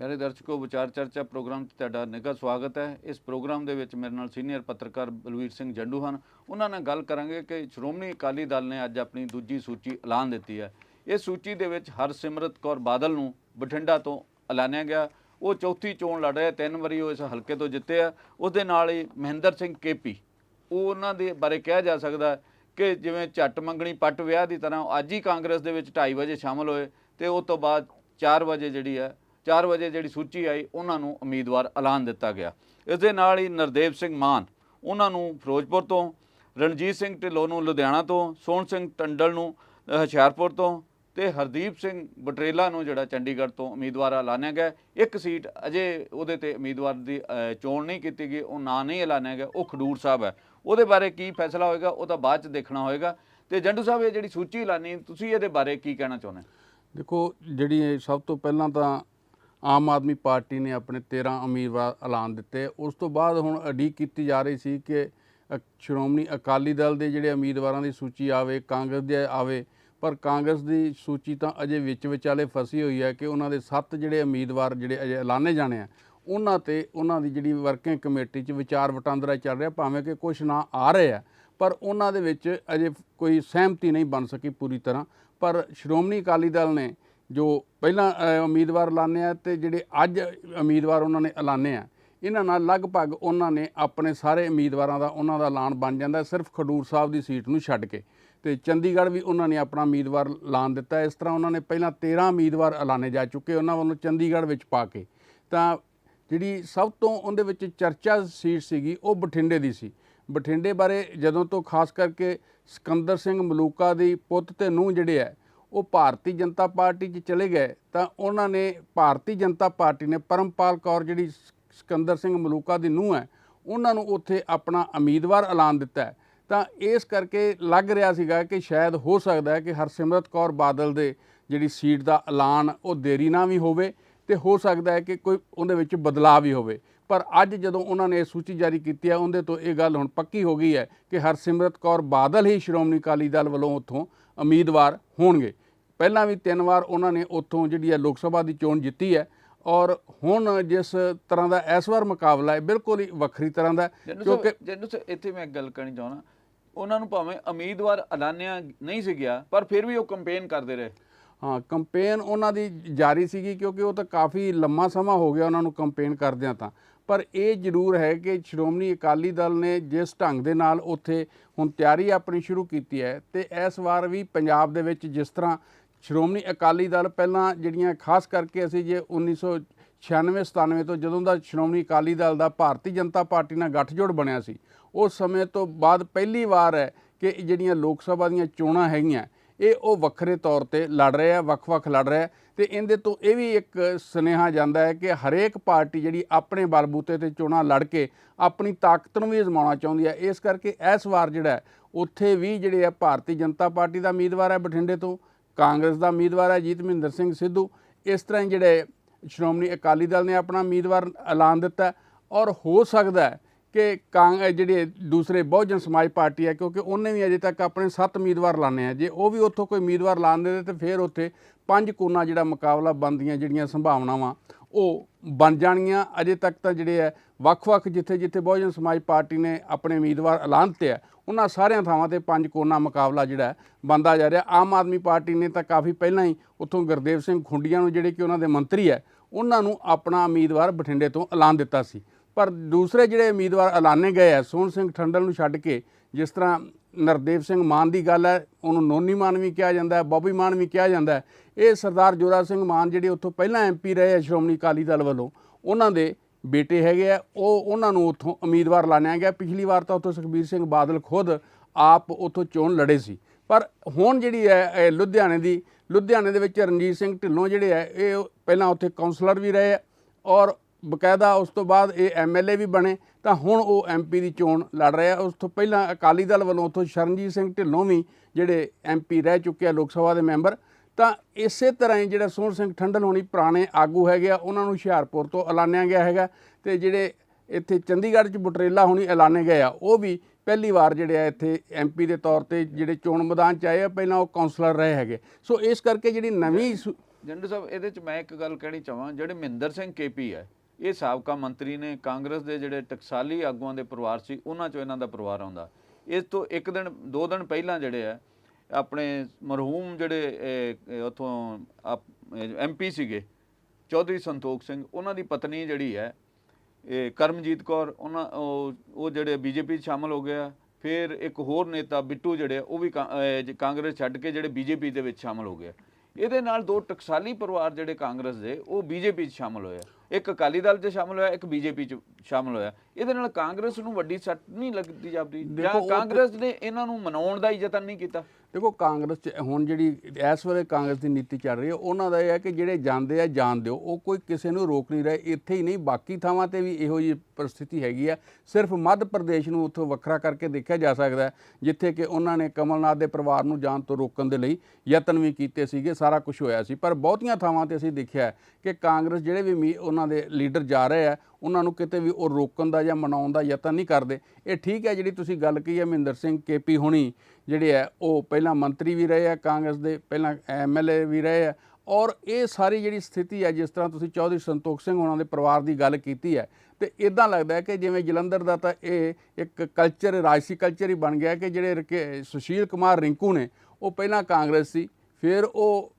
ਪਿਆਰੇ ਦਰਸ਼ਕੋ, ਵਿਚਾਰ ਚਰਚਾ ਪ੍ਰੋਗਰਾਮ 'ਚ ਤੁਹਾਡਾ ਨਿੱਘਾ ਸਵਾਗਤ ਹੈ। ਇਸ ਪ੍ਰੋਗਰਾਮ ਦੇ ਵਿੱਚ ਮੇਰੇ ਨਾਲ ਸੀਨੀਅਰ ਪੱਤਰਕਾਰ ਬਲਵੀਰ ਸਿੰਘ ਜੰਡੂ ਹਨ। ਉਹਨਾਂ ਨਾਲ ਗੱਲ ਕਰਾਂਗੇ ਕਿ ਸ਼੍ਰੋਮਣੀ ਅਕਾਲੀ ਦਲ ਨੇ ਅੱਜ ਆਪਣੀ ਦੂਜੀ ਸੂਚੀ ਐਲਾਨ ਦਿੱਤੀ ਹੈ। ਇਸ ਸੂਚੀ ਦੇ ਵਿੱਚ ਹਰਸਿਮਰਤ ਕੌਰ ਬਾਦਲ ਨੂੰ ਬਠਿੰਡਾ ਤੋਂ ਐਲਾਨਿਆ ਗਿਆ। ਉਹ ਚੌਥੀ ਚੋਣ ਲੜ ਰਿਹਾ, ਤਿੰਨ ਵਾਰੀ ਉਹ ਇਸ ਹਲਕੇ ਤੋਂ ਜਿੱਤੇ ਆ। ਉਹਦੇ ਨਾਲ ਹੀ ਮਹਿੰਦਰ ਸਿੰਘ ਕੇਪੀ, ਉਹ ਉਹਨਾਂ ਦੇ ਬਾਰੇ ਕਿਹਾ ਜਾ ਸਕਦਾ ਕਿ ਜਿਵੇਂ ਝੱਟ ਮੰਗਣੀ ਪੱਟ ਵਿਆਹ ਦੀ ਤਰ੍ਹਾਂ ਉਹ ਅੱਜ ਹੀ ਕਾਂਗਰਸ ਦੇ ਵਿੱਚ 2:30 ਵਜੇ ਸ਼ਾਮਲ ਹੋਏ ਤੇ ਉਸ ਤੋਂ ਬਾਅਦ 4 ਵਜੇ ਜਿਹੜੀ ਹੈ 4 ਵਜੇ ਜਿਹੜੀ ਸੂਚੀ ਆਈ, ਉਹਨਾਂ ਨੂੰ ਉਮੀਦਵਾਰ ਐਲਾਨ ਦਿੱਤਾ ਗਿਆ। ਇਸ ਦੇ ਨਾਲ ਹੀ ਨਰਦੇਵ ਸਿੰਘ ਮਾਨ, ਉਹਨਾਂ ਨੂੰ ਫਿਰੋਜ਼ਪੁਰ ਤੋਂ, ਰਣਜੀਤ ਸਿੰਘ ਢਿੱਲੋਂ ਨੂੰ ਲੁਧਿਆਣਾ ਤੋਂ, ਸੋਹਣ ਸਿੰਘ ਟੰਡਲ ਨੂੰ ਹੁਸ਼ਿਆਰਪੁਰ ਤੋਂ ਤੇ ਹਰਦੀਪ ਸਿੰਘ ਬਟਰੇਲਾ ਨੂੰ ਜਿਹੜਾ ਚੰਡੀਗੜ੍ਹ ਤੋਂ ਉਮੀਦਵਾਰ ਐਲਾਨਿਆ ਗਿਆ। ਇੱਕ ਸੀਟ ਅਜੇ ਉਹਦੇ ਤੇ ਉਮੀਦਵਾਰ ਦੀ ਚੋਣ ਨਹੀਂ ਕੀਤੀ ਗਈ, ਉਹ ਨਾਂ ਨਹੀਂ ਐਲਾਨਿਆ ਗਿਆ, ਉਹ ਖਡੂਰ ਸਾਹਿਬ ਹੈ। ਉਹਦੇ ਬਾਰੇ ਕੀ ਫੈਸਲਾ ਹੋਏਗਾ, ਉਹ ਤਾਂ ਬਾਅਦ ਚ ਦੇਖਣਾ ਹੋਏਗਾ। ਤੇ ਜੰਡੂ ਸਾਹਿਬ, ਇਹ ਜਿਹੜੀ ਸੂਚੀ ਐਲਾਨੀ, ਤੁਸੀਂ ਇਹਦੇ ਬਾਰੇ ਕੀ ਕਹਿਣਾ ਚਾਹੁੰਦੇ ਦੇਖੋ, ਜਿਹੜੀ ਸਭ ਤੋਂ ਪਹਿਲਾਂ ਤਾਂ ਆਮ ਆਦਮੀ ਪਾਰਟੀ ਨੇ ਆਪਣੇ 13 ਉਮੀਦਵਾਰ ਐਲਾਨ ਦਿੱਤੇ। ਉਸ ਤੋਂ ਬਾਅਦ ਹੁਣ ਉਡੀਕ ਕੀਤੀ ਜਾ ਰਹੀ ਸੀ ਕਿ ਅ- ਸ਼੍ਰੋਮਣੀ ਅਕਾਲੀ ਦਲ ਦੇ ਜਿਹੜੇ ਉਮੀਦਵਾਰਾਂ ਦੀ ਸੂਚੀ ਆਵੇ, ਕਾਂਗਰਸ ਦੇ ਆਵੇ, ਪਰ ਕਾਂਗਰਸ ਦੀ ਸੂਚੀ ਤਾਂ ਅਜੇ ਵਿੱਚ ਵਿਚਾਲੇ ਫਸੀ ਹੋਈ ਹੈ ਕਿ ਉਹਨਾਂ ਦੇ 7 ਜਿਹੜੇ ਉਮੀਦਵਾਰ ਜਿਹੜੇ ਅਜੇ ਐਲਾਨੇ ਜਾਣੇ ਆ, ਉਹਨਾਂ ਤੇ ਉਹਨਾਂ ਦੀ ਜਿਹੜੀ ਵਰਕਿੰਗ ਕਮੇਟੀ 'ਚ ਵਿਚਾਰ ਵਟਾਂਦਰਾ ਚੱਲ ਰਿਹਾ, ਭਾਵੇਂ ਕਿ ਕੁਝ ਨਾਂ ਆ ਰਹੇ ਆ, ਪਰ ਉਹਨਾਂ ਦੇ ਵਿੱਚ ਅਜੇ ਕੋਈ ਸਹਿਮਤੀ ਨਹੀਂ ਬਣ ਸਕੀ ਪੂਰੀ ਤਰ੍ਹਾਂ। ਪਰ ਸ਼੍ਰੋਮਣੀ ਅਕਾਲੀ ਦਲ ਨੇ ਜੋ ਪਹਿਲਾਂ ਉਮੀਦਵਾਰ ਐਲਾਨੇ ਆ ਤੇ ਜਿਹੜੇ ਅੱਜ ਉਮੀਦਵਾਰ ਉਹਨਾਂ ਨੇ ਐਲਾਨੇ ਆ, ਇਹਨਾਂ ਨਾਲ ਲਗਭਗ ਉਹਨਾਂ ਨੇ ਆਪਣੇ ਸਾਰੇ ਉਮੀਦਵਾਰਾਂ ਦਾ, ਉਹਨਾਂ ਦਾ ਐਲਾਨ ਬਣ ਜਾਂਦਾ, ਸਿਰਫ ਖਡੂਰ ਸਾਹਿਬ ਦੀ ਸੀਟ ਨੂੰ ਛੱਡ ਕੇ। ਤੇ ਚੰਡੀਗੜ੍ਹ ਵੀ ਉਹਨਾਂ ਨੇ ਆਪਣਾ ਉਮੀਦਵਾਰ ਐਲਾਨ ਦਿੱਤਾ, ਇਸ ਤਰ੍ਹਾਂ ਉਹਨਾਂ ਨੇ ਪਹਿਲਾਂ 13 ਉਮੀਦਵਾਰ ਐਲਾਨੇ ਜਾ ਚੁੱਕੇ, ਉਹਨਾਂ ਵੱਲੋਂ ਚੰਡੀਗੜ੍ਹ ਵਿੱਚ ਪਾ ਕੇ। ਤਾਂ ਜਿਹੜੀ ਸਭ ਤੋਂ ਉਹਦੇ ਵਿੱਚ ਚਰਚਾ ਸੀਟ ਸੀਗੀ, ਉਹ ਬਠਿੰਡੇ ਦੀ ਸੀ। ਬਠਿੰਡੇ ਬਾਰੇ ਜਦੋਂ ਤੋਂ ਖਾਸ ਕਰਕੇ ਸਿਕੰਦਰ ਸਿੰਘ ਮਲੂਕਾ ਦੀ ਪੁੱਤ ਤੇ ਨੂੰਹ ਜਿਹੜੇ ਹੈ ਉਹ ਭਾਰਤੀ ਜਨਤਾ ਪਾਰਟੀ 'ਚ ਚਲੇ ਗਏ, ਤਾਂ ਉਹਨਾਂ ਨੇ ਭਾਰਤੀ ਜਨਤਾ ਪਾਰਟੀ ਨੇ ਪਰਮਪਾਲ ਕੌਰ ਜਿਹੜੀ ਸਿਕੰਦਰ ਸਿੰਘ ਮਲੂਕਾ ਦੀ ਨੂੰਹ ਹੈ, ਉਹਨਾਂ ਨੂੰ ਉੱਥੇ ਆਪਣਾ ਉਮੀਦਵਾਰ ਐਲਾਨ ਦਿੱਤਾ ਤਾਂ ਇਸ ਕਰਕੇ ਲੱਗ ਰਿਹਾ ਸੀਗਾ ਕਿ ਸ਼ਾਇਦ ਹੋ ਸਕਦਾ ਹੈ ਕਿ ਹਰਸਿਮਰਤ ਕੌਰ ਬਾਦਲ ਦੇ ਜਿਹੜੀ ਸੀਟ ਦਾ ਐਲਾਨ ਉਹ ਦੇਰੀ ਨਾ ਵੀ ਹੋਵੇ ਤੇ ਹੋ ਸਕਦਾ ਹੈ ਕਿ ਕੋਈ ਉਹਦੇ ਵਿੱਚ ਬਦਲਾਅ ਵੀ ਹੋਵੇ। ਪਰ ਅੱਜ ਜਦੋਂ ਉਹਨਾਂ ਨੇ ਇਹ ਸੂਚੀ ਜਾਰੀ ਕੀਤੀ ਹੈ, ਉਹਦੇ ਤੋਂ ਇਹ ਗੱਲ ਹੁਣ ਪੱਕੀ ਹੋ ਗਈ ਹੈ ਕਿ ਹਰਸਿਮਰਤ ਕੌਰ ਬਾਦਲ ਹੀ ਸ਼੍ਰੋਮਣੀ ਅਕਾਲੀ ਦਲ ਵੱਲੋਂ ਉੱਥੋਂ ਉਮੀਦਵਾਰ ਹੋਣਗੇ। ਪਹਿਲਾਂ ਵੀ ਤਿੰਨ ਵਾਰ ਉਹਨਾਂ ਨੇ ਉੱਥੋਂ ਜਿਹੜੀ ਹੈ ਲੋਕ ਸਭਾ ਦੀ ਚੋਣ ਜਿੱਤੀ ਹੈ ਔਰ ਹੁਣ ਜਿਸ ਤਰ੍ਹਾਂ ਦਾ ਇਸ ਵਾਰ ਮੁਕਾਬਲਾ ਹੈ ਬਿਲਕੁਲ ਹੀ ਵੱਖਰੀ ਤਰ੍ਹਾਂ ਦਾ ਕਿਉਂਕਿ ਸਾਹਿਬ ਇੱਥੇ ਮੈਂ ਗੱਲ ਕਰਨੀ ਚਾਹੁੰਦਾ ਉਹਨਾਂ ਨੂੰ ਭਾਵੇਂ ਉਮੀਦਵਾਰ ਐਲਾਨਿਆ ਨਹੀਂ ਸੀ ਗਿਆ ਪਰ ਫਿਰ ਵੀ ਉਹ ਕੰਪੇਨ ਕਰਦੇ ਰਹੇ। ਹਾਂ ਕੰਪੇਨ ਉਹਨਾਂ ਦੀ ਜਾਰੀ ਸੀਗੀ ਕਿਉਂਕਿ ਉਹ ਤਾਂ ਕਾਫੀ ਲੰਮਾ ਸਮਾਂ ਹੋ ਗਿਆ ਉਹਨਾਂ ਨੂੰ ਕੰਪੇਨ ਕਰਦਿਆਂ ਤਾਂ। ਪਰ ਇਹ ਜ਼ਰੂਰ ਹੈ ਕਿ ਸ਼੍ਰੋਮਣੀ ਅਕਾਲੀ ਦਲ ਨੇ ਜਿਸ ਢੰਗ ਦੇ ਨਾਲ ਉੱਥੇ ਹੁਣ ਤਿਆਰੀ ਆਪਣੀ ਸ਼ੁਰੂ ਕੀਤੀ ਹੈ ਤੇ ਇਸ ਵਾਰ ਵੀ ਪੰਜਾਬ ਦੇ ਵਿੱਚ ਜਿਸ ਤਰ੍ਹਾਂ ਸ਼੍ਰੋਮਣੀ ਅਕਾਲੀ ਦਲ ਪਹਿਲਾਂ ਜਿਹੜੀਆਂ, ਖਾਸ ਕਰਕੇ ਅਸੀਂ ਜੇ 1996 97 ਤੋਂ ਜਦੋਂ ਦਾ ਸ਼੍ਰੋਮਣੀ ਅਕਾਲੀ ਦਲ ਦਾ ਭਾਰਤੀ ਜਨਤਾ ਪਾਰਟੀ ਨਾਲ ਗੱਠਜੋੜ ਬਣਿਆ ਸੀ, ਉਸ ਸਮੇਂ ਤੋਂ ਬਾਅਦ ਪਹਿਲੀ ਵਾਰ ਹੈ ਕਿ ਜਿਹੜੀਆਂ ਲੋਕ ਸਭਾ ਦੀਆਂ ਚੋਣਾਂ ਹੈਗੀਆਂ, ਇਹ ਉਹ ਵੱਖਰੇ ਤੌਰ ਤੇ ਲੜ ਰਹੇ ਆ, ਵੱਖ-ਵੱਖ ਲੜ ਰਹੇ ਆ ਤੇ ਇਹਦੇ ਤੋਂ ਇਹ ਵੀ ਇੱਕ ਸੁਨੇਹਾ ਜਾਂਦਾ ਹੈ ਕਿ ਹਰੇਕ ਪਾਰਟੀ ਜਿਹੜੀ ਆਪਣੇ ਬਲਬੂਤੇ ਤੇ ਚੋਣਾਂ ਲੜ ਕੇ ਆਪਣੀ ਤਾਕਤ ਨੂੰ ਵੀ ਅਜ਼ਮਾਉਣਾ ਚਾਹੁੰਦੀ ਹੈ। ਇਸ ਕਰਕੇ ਇਸ ਵਾਰ ਜਿਹੜਾ ਉੱਥੇ ਵੀ ਜਿਹੜੇ ਆ ਭਾਰਤੀ ਜਨਤਾ ਪਾਰਟੀ ਦਾ ਉਮੀਦਵਾਰ ਹੈ ਬਠਿੰਡੇ ਤੋਂ। ਕਾਂਗਰਸ ਦਾ ਉਮੀਦਵਾਰ ਹੈ ਜੀਤ ਮਹਿੰਦਰ ਸਿੰਘ ਸਿੱਧੂ। ਇਸ ਤਰ੍ਹਾਂ ਹੀ ਜਿਹੜੇ ਸ਼੍ਰੋਮਣੀ ਅਕਾਲੀ ਦਲ ਨੇ ਆਪਣਾ ਉਮੀਦਵਾਰ ਐਲਾਨ ਦਿੱਤਾ ਔਰ ਹੋ ਸਕਦਾ ਹੈ ਕਿ ਕਾਂ ਜਿਹੜੇ ਦੂਸਰੇ ਬਹੁਜਨ ਸਮਾਜ ਪਾਰਟੀ ਹੈ, ਕਿਉਂਕਿ ਉਹਨੇ ਵੀ ਅਜੇ ਤੱਕ ਆਪਣੇ 7 ਉਮੀਦਵਾਰ ਲਾਣੇ ਆ। ਜੇ ਉਹ ਵੀ ਉੱਥੋਂ ਕੋਈ ਉਮੀਦਵਾਰ ਲਾਣ ਦੇ ਤੇ ਫਿਰ ਉੱਥੇ ਪੰਜ ਕੋਨਾ ਜਿਹੜਾ ਮੁਕਾਬਲਾ ਬਣਦੀਆਂ ਜਿਹੜੀਆਂ ਸੰਭਾਵਨਾਵਾਂ ਉਹ ਬਣ ਜਾਣਗੀਆਂ। ਅਜੇ ਤੱਕ ਤਾਂ ਜਿਹੜੇ ਹੈ, ਵੱਖ-ਵੱਖ ਜਿੱਥੇ-ਜਿੱਥੇ ਬਹੁਜਨ ਸਮਾਜ ਪਾਰਟੀ ਨੇ ਆਪਣੇ ਉਮੀਦਵਾਰ ਐਲਾਨ ਤੇ ਹੈ, ਉਹਨਾਂ ਸਾਰਿਆਂ ਥਾਵਾਂ ਤੇ ਪੰਜ ਕੋਨਾ ਮੁਕਾਬਲਾ ਜਿਹੜਾ ਹੈ, ਬਣਦਾ ਜਾ ਰਿਹਾ। ਆਮ ਆਦਮੀ ਪਾਰਟੀ ਨੇ ਤਾਂ ਕਾਫੀ ਪਹਿਲਾਂ ਹੀ ਉੱਥੋਂ ਗੁਰਦੇਵ ਸਿੰਘ ਖੁੰਡੀਆਂ ਨੂੰ ਜਿਹੜੇ ਕਿ ਉਹਨਾਂ ਦੇ ਮੰਤਰੀ ਹੈ, ਉਹਨਾਂ ਨੂੰ ਆਪਣਾ ਉਮੀਦਵਾਰ ਬਠਿੰਡੇ ਤੋਂ ਐਲਾਨ ਦਿੱਤਾ ਸੀ। ਪਰ ਦੂਸਰੇ ਜਿਹੜੇ ਉਮੀਦਵਾਰ ਐਲਾਨੇ ਗਏ ਆ ਸੋਹਣ ਸਿੰਘ ਠੰਡਲ ਨੂੰ ਛੱਡ ਕੇ, ਜਿਸ ਤਰ੍ਹਾਂ ਨਰਦੇਵ ਸਿੰਘ ਮਾਨ ਦੀ ਗੱਲ ਹੈ, ਉਹਨੂੰ ਨੋਨੀ ਮਾਨ ਵੀ ਕਿਹਾ ਜਾਂਦਾ ਹੈ, ਬੋਬੀ ਮਾਨ ਵੀ ਕਿਹਾ ਜਾਂਦਾ ਹੈ। ਇਹ ਸਰਦਾਰ ਜੋਰਾ ਸਿੰਘ ਮਾਨ ਜਿਹੜੇ ਉੱਥੋਂ ਪਹਿਲਾਂ ਐਮਪੀ ਰਹੇ ਆ ਸ਼੍ਰੋਮਣੀ ਅਕਾਲੀ ਦਲ ਵੱਲੋਂ, ਉਹਨਾਂ ਦੇ ਬੇਟੇ ਹੈਗੇ ਆ। ਉਹ ਉਹਨਾਂ ਨੂੰ ਉੱਥੋਂ ਉਮੀਦਵਾਰ ਲਾਣਿਆ ਗਿਆ। ਪਿਛਲੀ ਵਾਰ ਤਾਂ ਉੱਥੋਂ ਸੁਖਬੀਰ ਸਿੰਘ ਬਾਦਲ ਖੁਦ ਆਪ ਉੱਥੋਂ ਚੋਣ ਲੜੇ ਸੀ। ਪਰ ਹੁਣ ਜਿਹੜੀ ਹੈ ਲੁਧਿਆਣੇ ਦੀ, ਲੁਧਿਆਣੇ ਦੇ ਵਿੱਚ ਰਣਜੀਤ ਸਿੰਘ ਢਿੱਲੋਂ ਜਿਹੜੇ ਹੈ, ਇਹ ਪਹਿਲਾਂ ਉੱਥੇ ਕਾਉਂਸਲਰ ਵੀ ਰਹੇ ਆ ਔਰ ਬਕਾਇਦਾ ਉਸ ਤੋਂ ਬਾਅਦ ਇਹ ਐਮਐਲਏ ਵੀ ਬਣੇ। ਤਾਂ ਹੁਣ ਉਹ ਐਮਪੀ ਦੀ ਚੋਣ ਲੜ ਰਿਹਾ। ਉਸ ਤੋਂ ਪਹਿਲਾਂ ਅਕਾਲੀ ਦਲ ਵੱਲੋਂ ਉੱਥੋਂ ਸ਼ਰਨਜੀਤ ਸਿੰਘ ਢਿੱਲੋਂ ਵੀ ਜਿਹੜੇ ਐਮਪੀ ਰਹਿ ਚੁੱਕੇ ਆ ਲੋਕ ਸਭਾ ਦੇ ਮੈਂਬਰ, ਤਾਂ ਇਸੇ ਤਰ੍ਹਾਂ ਹੀ ਜਿਹੜਾ ਸੋਹਣ ਸਿੰਘ ਠੰਡਲ ਹੋਣੀ ਪੁਰਾਣੇ ਆਗੂ ਹੈਗੇ ਆ, ਉਹਨਾਂ ਨੂੰ ਹੁਸ਼ਿਆਰਪੁਰ ਤੋਂ ਐਲਾਨਿਆ ਗਿਆ ਹੈਗਾ ਤੇ ਜਿਹੜੇ ਇੱਥੇ ਚੰਡੀਗੜ੍ਹ 'ਚ ਬੁਟਰੇਲਾ ਹੋਣੀ ਐਲਾਨੇ ਗਏ ਆ, ਉਹ ਵੀ ਪਹਿਲੀ ਵਾਰ ਜਿਹੜੇ ਆ ਇੱਥੇ ਐਮਪੀ ਦੇ ਤੌਰ ਤੇ ਜਿਹੜੇ ਚੋਣ ਮੈਦਾਨ 'ਚ ਆਏ ਆ, ਪਹਿਲਾਂ ਉਹ ਕਾਉਂਸਲਰ ਰਹੇ ਹੈਗੇ। ਸੋ ਇਸ ਕਰਕੇ ਜਿਹੜੀ ਨਵੀਂ ਸੁ- ਜੰਡੂ ਸਾਹਿਬ, ਇਹਦੇ ਚ ਮੈਂ ਇੱਕ ਗੱਲ ਕਹਿਣੀ ਚਾਹਾਂ, ਜਿਹੜੇ ਮਹਿੰਦਰ ਸਿੰਘ ਕੇਪੀ ਹੈ ਇਹ ਸਾਬਕਾ ਮੰਤਰੀ ਨੇ ਕਾਂਗਰਸ ਦੇ ਜਿਹੜੇ ਟਕਸਾਲੀ ਆਗੂਆਂ ਦੇ ਪਰਿਵਾਰ ਸੀ ਉਹਨਾਂ ਚੋਂ ਇਹਨਾਂ ਦਾ ਪਰਿਵਾਰ ਆਉਂਦਾ। ਇਸ ਤੋਂ ਇੱਕ ਦਿਨ ਦੋ ਦਿਨ ਪਹਿਲਾਂ ਜਿਹੜੇ ਆ ਆਪਣੇ ਮਰਹੂਮ ਜਿਹੜੇ ਉਥੋਂ ਐਮਪੀ ਸੀਗੇ ਚੌਧਰੀ ਸੰਤੋਖ ਸਿੰਘ ਉਹਨਾਂ ਦੀ ਪਤਨੀ ਜਿਹੜੀ ਹੈ ਇਹ ਕਰਮਜੀਤ ਕੌਰ ਉਹਨਾਂ ਉਹ ਉਹ ਜਿਹੜੇ ਬੀਜੇਪੀ 'ਚ ਸ਼ਾਮਲ ਹੋ ਗਿਆ ਫਿਰ ਇੱਕ ਹੋਰ ਨੇਤਾ ਬਿੱਟੂ ਜਿਹੜੇ ਆ, ਉਹ ਵੀ ਕਾਂ- ਕਾਂਗਰਸ ਛੱਡ ਕੇ ਜਿਹੜੇ ਬੀਜੇਪੀ ਦੇ ਵਿੱਚ ਸ਼ਾਮਲ ਹੋ ਗਿਆ ਇਹਦੇ ਨਾਲ ਦੋ ਟਕਸਾਲੀ ਪਰਿਵਾਰ ਜਿਹੜੇ ਕਾਂਗਰਸ ਦੇ ਉਹ ਬੀਜੇਪੀ 'ਚ ਸ਼ਾਮਲ ਹੋਇਆ ਇੱਕ ਅਕਾਲੀ ਦਲ 'ਚ ਸ਼ਾਮਲ ਹੋਇਆ ਇੱਕ ਬੀਜੇਪੀ 'ਚ ਸ਼ਾਮਲ ਹੋਇਆ। ਇਹਦੇ ਨਾਲ ਕਾਂਗਰਸ ਨੂੰ ਵੱਡੀ ਸੱਟ ਨਹੀਂ ਲੱਗਦੀ ਦੇਖੋ, ਜਾਂ ਕਾਂਗਰਸ ਨੇ ਇਹਨਾਂ ਨੂੰ ਮਨਾਉਣ ਦਾ ਹੀ ਯਤਨ ਨਹੀਂ ਕੀਤਾ। ਦੇਖੋ ਕਾਂਗਰਸ ਚ ਹੁਣ ਜਿਹੜੀ ਇਸ ਵੇਲੇ ਕਾਂਗਰਸ ਦੀ ਨੀਤੀ ਚੱਲ ਰਹੀ ਹੈ ਉਹਨਾਂ ਦਾ ਇਹ ਹੈ ਕਿ ਜਿਹੜੇ ਜਾਂਦੇ ਆ ਜਾਣ ਦਿਓ। ਉਹ ਕੋਈ ਕਿਸੇ ਨੂੰ ਰੋਕ ਨਹੀਂ ਰਹੇ ਇੱਥੇ ਹੀ ਨਹੀਂ ਬਾਕੀ ਥਾਵਾਂ ਤੇ ਵੀ ਇਹੋ ਜਿਹੀ ਪਰਿਸਥਿਤੀ ਹੈਗੀ ਆ। ਸਿਰਫ ਮੱਧ ਪ੍ਰਦੇਸ਼ ਨੂੰ ਉੱਥੋਂ ਵੱਖਰਾ ਕਰਕੇ ਦੇਖਿਆ ਜਾ ਸਕਦਾ ਜਿੱਥੇ ਕਿ ਉਹਨਾਂ ਨੇ ਕਮਲਨਾਥ ਦੇ ਪਰਿਵਾਰ ਨੂੰ ਜਾਣ ਤੋਂ ਰੋਕਣ ਦੇ ਲਈ ਯਤਨ ਵੀ ਕੀਤੇ ਸੀਗੇ ਸਾਰਾ ਕੁਝ ਹੋਇਆ ਸੀ। ਪਰ ਬਹੁਤੀਆਂ ਥਾਵਾਂ ਤੇ ਅਸੀਂ ਦੇਖਿਆ ਕਿ ਕਾਂਗਰਸ ਜਿਹੜੇ ਵੀ ਉਹਨਾਂ ਦੇ ਲੀਡਰ ਜਾ ਰਹੇ ਆ ਉਹਨਾਂ ਨੂੰ ਕਿਤੇ ਵੀ ਉਹ ਰੋਕਣ ਦਾ ਜਾਂ ਮਨਾਉਣ ਦਾ ਯਤਨ ਨਹੀਂ ਕਰਦੇ। ਇਹ ਠੀਕ ਹੈ ਜਿਹੜੀ ਤੁਸੀਂ ਗੱਲ ਕਹੀ ਹੈ ਮਹਿੰਦਰ ਸਿੰਘ ਕੇਪੀ ਹੁਣੀ, ਜਿਹੜੇ ਹੈ, ਉਹ ਪਹਿਲਾਂ ਮੰਤਰੀ ਵੀ ਰਹੇ ਆ ਕਾਂਗਰਸ ਦੇ, ਪਹਿਲਾਂ ਐਮਐਲਏ ਵੀ ਰਹੇ ਆ ਔਰ ਇਹ ਸਾਰੀ ਜਿਹੜੀ ਸਥਿਤੀ ਹੈ, ਜਿਸ ਤਰ੍ਹਾਂ ਤੁਸੀਂ ਚੌਧਰੀ ਸੰਤੋਖ ਸਿੰਘ ਉਹਨਾਂ ਦੇ ਪਰਿਵਾਰ ਦੀ ਗੱਲ ਕੀਤੀ ਹੈ, ਤੇ ਇਦਾਂ ਲੱਗਦਾ ਹੈ ਕਿ ਜਿਵੇਂ ਜਲੰਧਰ ਦਾ ਤਾਂ ਇਹ ਇੱਕ ਕਲਚਰ ਰਾਜਸੀ ਕਲਚਰ ਹੀ ਬਣ ਗਿਆ ਕਿ ਜਿਹੜੇ ਸੁਸ਼ੀਲ ਕੁਮਾਰ ਰਿੰਕੂ ਨੇ, ਉਹ ਪਹਿਲਾਂ ਕਾਂਗਰਸ ਸੀ, ਫਿਰ ਉਹ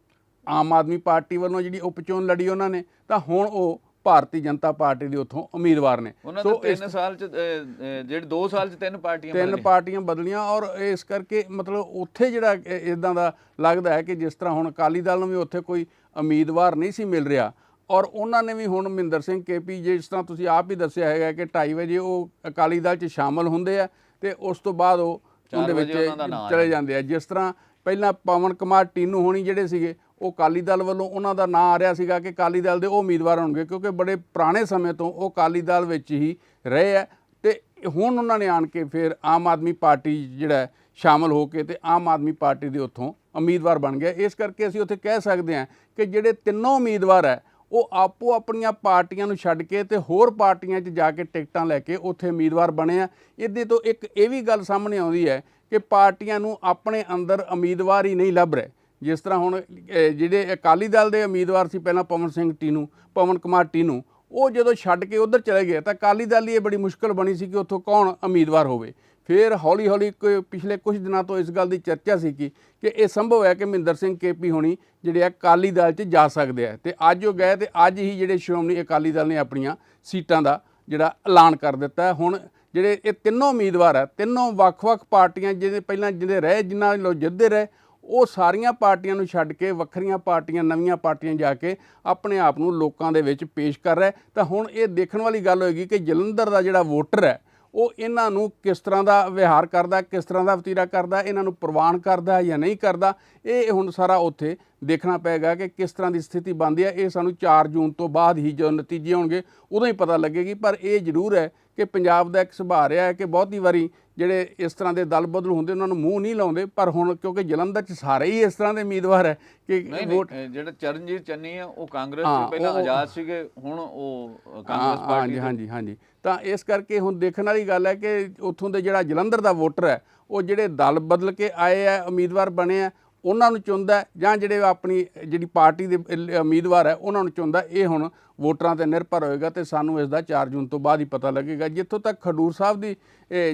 ਆਮ ਆਦਮੀ ਪਾਰਟੀ ਵੱਲੋਂ ਜਿਹੜੀ ਉਪਚੋਣ ਲੜੀ ਉਹਨਾਂ ਨੇ, ਤਾਂ ਹੁਣ ਉਹ ਭਾਰਤੀ ਜਨਤਾ ਪਾਰਟੀ ਦੇ ਉੱਥੋਂ ਉਮੀਦਵਾਰ ਨੇ। ਉਹਨਾਂ ਸੋ ਦੇ ਇਸ 3 ਸਾਲ 'ਚ ਜਿਹੜੇ 2 ਸਾਲ 'ਚ ਤਿੰਨ ਪਾਰਟੀਆਂ ਤਿੰਨ। ਪਾਰਟੀਆਂ ਬਦਲੀਆਂ ਔਰ ਇਸ ਕਰਕੇ ਮਤਲਬ ਉੱਥੇ ਜਿਹੜਾ ਇਦਾਂ ਦਾ ਲੱਗਦਾ ਹੈ ਕਿ ਜਿਸ ਤਰ੍ਹਾਂ ਹੁਣ ਅਕਾਲੀ ਦਲ ਨੂੰ ਵੀ ਉੱਥੇ ਕੋਈ ਉਮੀਦਵਾਰ ਨਹੀਂ ਸੀ ਮਿਲ ਰਿਹਾ ਔਰ ਉਹਨਾਂ ਨੇ ਵੀ ਹੁਣ ਮਹਿੰਦਰ ਸਿੰਘ ਕੇਪੀ ਜਿਸ ਤਰ੍ਹਾਂ ਤੁਸੀਂ ਆਪ ਹੀ ਦੱਸਿਆ ਹੈਗਾ ਕਿ 2:30 ਵਜੇ ਉਹ ਅਕਾਲੀ ਦਲ 'ਚ ਸ਼ਾਮਲ ਹੁੰਦੇ ਆ ਤੇ ਉਸ ਤੋਂ ਬਾਅਦ ਉਹ ਉਹਦੇ ਵਿੱਚ ਚਲੇ ਜਾਂਦੇ ਆ। ਜਿਸ ਤਰ੍ਹਾਂ ਪਹਿਲਾਂ ਪਵਨ ਕੁਮਾਰ ਟੀਨੂ ਹੋਣੀ ਜਿਹੜੇ ਸੀਗੇ ਉਹ ਅਕਾਲੀ ਦਲ ਵੱਲੋਂ ਉਹਨਾਂ ਦਾ ਨਾਂ ਆ ਰਿਹਾ ਸੀਗਾ ਕਿ ਅਕਾਲੀ ਦਲ ਦੇ ਉਹ ਉਮੀਦਵਾਰ ਹੋਣਗੇ ਕਿਉਂਕਿ ਬੜੇ ਪੁਰਾਣੇ ਸਮੇਂ ਤੋਂ ਉਹ ਅਕਾਲੀ ਦਲ ਵਿੱਚ ਹੀ ਰਹੇ ਹੈ ਤੇ ਹੁਣ ਉਹਨਾਂ ਨੇ ਆਣ ਕੇ ਫਿਰ ਆਮ ਆਦਮੀ ਪਾਰਟੀ ਜਿਹੜਾ ਹੈ, ਸ਼ਾਮਲ ਹੋ ਕੇ ਤੇ ਆਮ ਆਦਮੀ ਪਾਰਟੀ ਦੇ ਉੱਥੋਂ ਉਮੀਦਵਾਰ ਬਣ ਗਿਆ। ਇਸ ਕਰਕੇ ਅਸੀਂ ਉੱਥੇ ਕਹਿ ਸਕਦੇ ਹਾਂ ਕਿ ਜਿਹੜੇ ਤਿੰਨੋਂ ਉਮੀਦਵਾਰ ਹੈ ਉਹ ਆਪੋ ਆਪਣੀਆਂ ਪਾਰਟੀਆਂ ਨੂੰ ਛੱਡ ਕੇ ਤੇ ਹੋਰ ਪਾਰਟੀਆਂ 'ਚ ਜਾ ਕੇ ਟਿਕਟਾਂ ਲੈ ਕੇ ਉੱਥੇ ਉਮੀਦਵਾਰ ਬਣੇ ਆ। ਇਹਦੇ ਤੋਂ ਇੱਕ ਇਹ ਵੀ ਗੱਲ ਸਾਹਮਣੇ ਆਉਂਦੀ ਹੈ ਕਿ ਪਾਰਟੀਆਂ ਨੂੰ ਆਪਣੇ ਅੰਦਰ ਉਮੀਦਵਾਰ ਹੀ ਨਹੀਂ ਲੱਭ ਰਹੇ। ਜਿਸ ਤਰ੍ਹਾਂ ਹੁਣ ਜਿਹੜੇ ਅਕਾਲੀ ਦਲ ਦੇ ਉਮੀਦਵਾਰ ਸੀ ਪਹਿਲਾਂ ਪਵਨ ਸਿੰਘ ਟੀਨੂ, ਪਵਨ ਕੁਮਾਰ ਟੀਨੂ, ਉਹ ਜਦੋਂ ਛੱਡ ਕੇ ਉਧਰ ਚਲੇ ਗਏ ਤਾਂ ਅਕਾਲੀ ਦਲ ਲਈ ਇਹ ਬੜੀ ਮੁਸ਼ਕਲ ਬਣੀ ਸੀ ਕਿ ਉੱਥੋਂ ਕੌਣ ਉਮੀਦਵਾਰ ਹੋਵੇ। ਫਿਰ ਹੌਲੀ ਹੌਲੀ ਕੋਈ ਪਿਛਲੇ ਕੁਝ ਦਿਨਾਂ ਤੋਂ ਇਸ ਗੱਲ ਦੀ ਚਰਚਾ ਸੀ ਕਿ ਕਿ ਇਹ ਸੰਭਵ ਹੈ ਕਿ ਮਹਿੰਦਰ ਸਿੰਘ ਕੇਪੀ ਹੋਣੀ ਜਿਹੜੇ ਆ ਅਕਾਲੀ ਦਲ 'ਚ ਜਾ ਸਕਦੇ ਆ। ਤੇ ਅੱਜ ਉਹ ਗਏ ਤੇ ਅੱਜ ਹੀ ਜਿਹੜੇ ਸ਼੍ਰੋਮਣੀ ਅਕਾਲੀ ਦਲ ਨੇ ਆਪਣੀਆਂ ਸੀਟਾਂ ਦਾ ਜਿਹੜਾ ਐਲਾਨ ਕਰ ਦਿੱਤਾ ਹੁਣ ਜਿਹੜੇ ਇਹ ਤਿੰਨੋਂ ਉਮੀਦਵਾਰ ਆ, ਤਿੰਨੋਂ ਵੱਖ-ਵੱਖ ਪਾਰਟੀਆਂ ਜਿਹਦੇ ਪਹਿਲਾਂ ਜਿਹਦੇ ਰਹੇ, ਜਿਨ੍ਹਾਂ ਲੋਕ ਜਿੱਤਦੇ ਰਹੇ ਉਹ ਸਾਰੀਆਂ ਪਾਰਟੀਆਂ ਨੂੰ ਛੱਡ ਕੇ ਵੱਖਰੀਆਂ ਪਾਰਟੀਆਂ, ਨਵੀਆਂ ਪਾਰਟੀਆਂ ਜਾ ਕੇ ਆਪਣੇ ਆਪ ਨੂੰ ਲੋਕਾਂ ਦੇ ਵਿੱਚ ਪੇਸ਼ ਕਰ ਰਿਹਾ ਤਾਂ ਹੁਣ ਇਹ ਦੇਖਣ ਵਾਲੀ ਗੱਲ ਹੋਏਗੀ ਕਿ ਜਲੰਧਰ ਦਾ ਜਿਹੜਾ ਵੋਟਰ ਹੈ, ਉਹ ਇਹਨਾਂ ਨੂੰ ਕਿਸ ਤਰ੍ਹਾਂ ਦਾ ਵਿਹਾਰ ਕਰਦਾ, ਕਿਸ ਤਰ੍ਹਾਂ ਦਾ ਵਤੀਰਾ ਕਰਦਾ, ਇਹਨਾਂ ਨੂੰ ਪ੍ਰਵਾਨ ਕਰਦਾ ਜਾਂ ਨਹੀਂ ਕਰਦਾ, ਇਹ ਹੁਣ ਸਾਰਾ ਉੱਥੇ ਦੇਖਣਾ ਪਏਗਾ ਕਿ ਕਿਸ ਤਰ੍ਹਾਂ ਦੀ ਸਥਿਤੀ ਬਣਦੀ ਹੈ। ਇਹ ਸਾਨੂੰ 4 ਜੂਨ ਤੋਂ ਬਾਅਦ ਹੀ ਜਦੋਂ ਨਤੀਜੇ ਹੋਣਗੇ, ਉਦੋਂ ਹੀ ਪਤਾ ਲੱਗੇਗੀ। ਪਰ ਇਹ ਜ਼ਰੂਰ ਹੈ ਕਿ ਪੰਜਾਬ ਦਾ ਇੱਕ ਸੁਭਾਅ ਰਿਹਾ ਹੈ ਕਿ ਬਹੁਤੀ ਵਾਰੀ ਜਿਹੜੇ ਇਸ ਤਰ੍ਹਾਂ ਦੇ ਦਲ ਬਦਲ ਹੁੰਦੇ ਉਹਨਾਂ ਨੂੰ ਮੂੰਹ ਨਹੀਂ ਲਾਉਂਦੇ ਪਰ ਹੁਣ ਕਿਉਂਕਿ ਜਲੰਧਰ 'ਚ ਸਾਰੇ ਹੀ ਇਸ ਤਰ੍ਹਾਂ ਦੇ ਉਮੀਦਵਾਰ ਹੈ ਕਿ ਵੋਟ ਜਿਹੜਾ ਚਰਨਜੀਤ ਚੰਨੀ ਆ ਉਹ ਕਾਂਗਰਸ 'ਚ ਪਹਿਲਾਂ ਆਜ਼ਾਦ ਸੀਗੇ ਹੁਣ ਉਹ ਕਾਂਗਰਸ ਪਾਰਟੀ ਹਾਂਜੀ ਹਾਂਜੀ ਹਾਂਜੀ। ਤਾਂ ਇਸ ਕਰਕੇ ਹੁਣ ਦੇਖਣ ਵਾਲੀ ਗੱਲ ਹੈ ਕਿ ਉੱਥੋਂ ਦੇ ਜਿਹੜਾ ਜਲੰਧਰ ਦਾ ਵੋਟਰ ਹੈ ਉਹ ਜਿਹੜੇ ਦਲ ਬਦਲ ਕੇ ਆਏ ਆ ਉਮੀਦਵਾਰ ਬਣੇ ਆ ਉਹਨਾਂ ਨੂੰ ਚੁਣਦਾ ਜਾਂ ਜਿਹੜੇ ਆਪਣੀ, ਜਿਹੜੀ ਪਾਰਟੀ ਦੇ ਉਮੀਦਵਾਰ ਹੈ, ਉਹਨਾਂ ਨੂੰ ਚੁਣਦਾ ਇਹ ਹੁਣ ਵੋਟਰਾਂ ਤੇ ਨਿਰਭਰ ਹੋਏਗਾ ਤੇ ਸਾਨੂੰ ਇਸ ਦਾ 4 ਜੂਨ ਤੋਂ ਬਾਅਦ ਹੀ ਪਤਾ ਲੱਗੇਗਾ। ਜਿੱਥੋਂ ਤੱਕ ਖਡੂਰ ਸਾਹਿਬ ਦੀ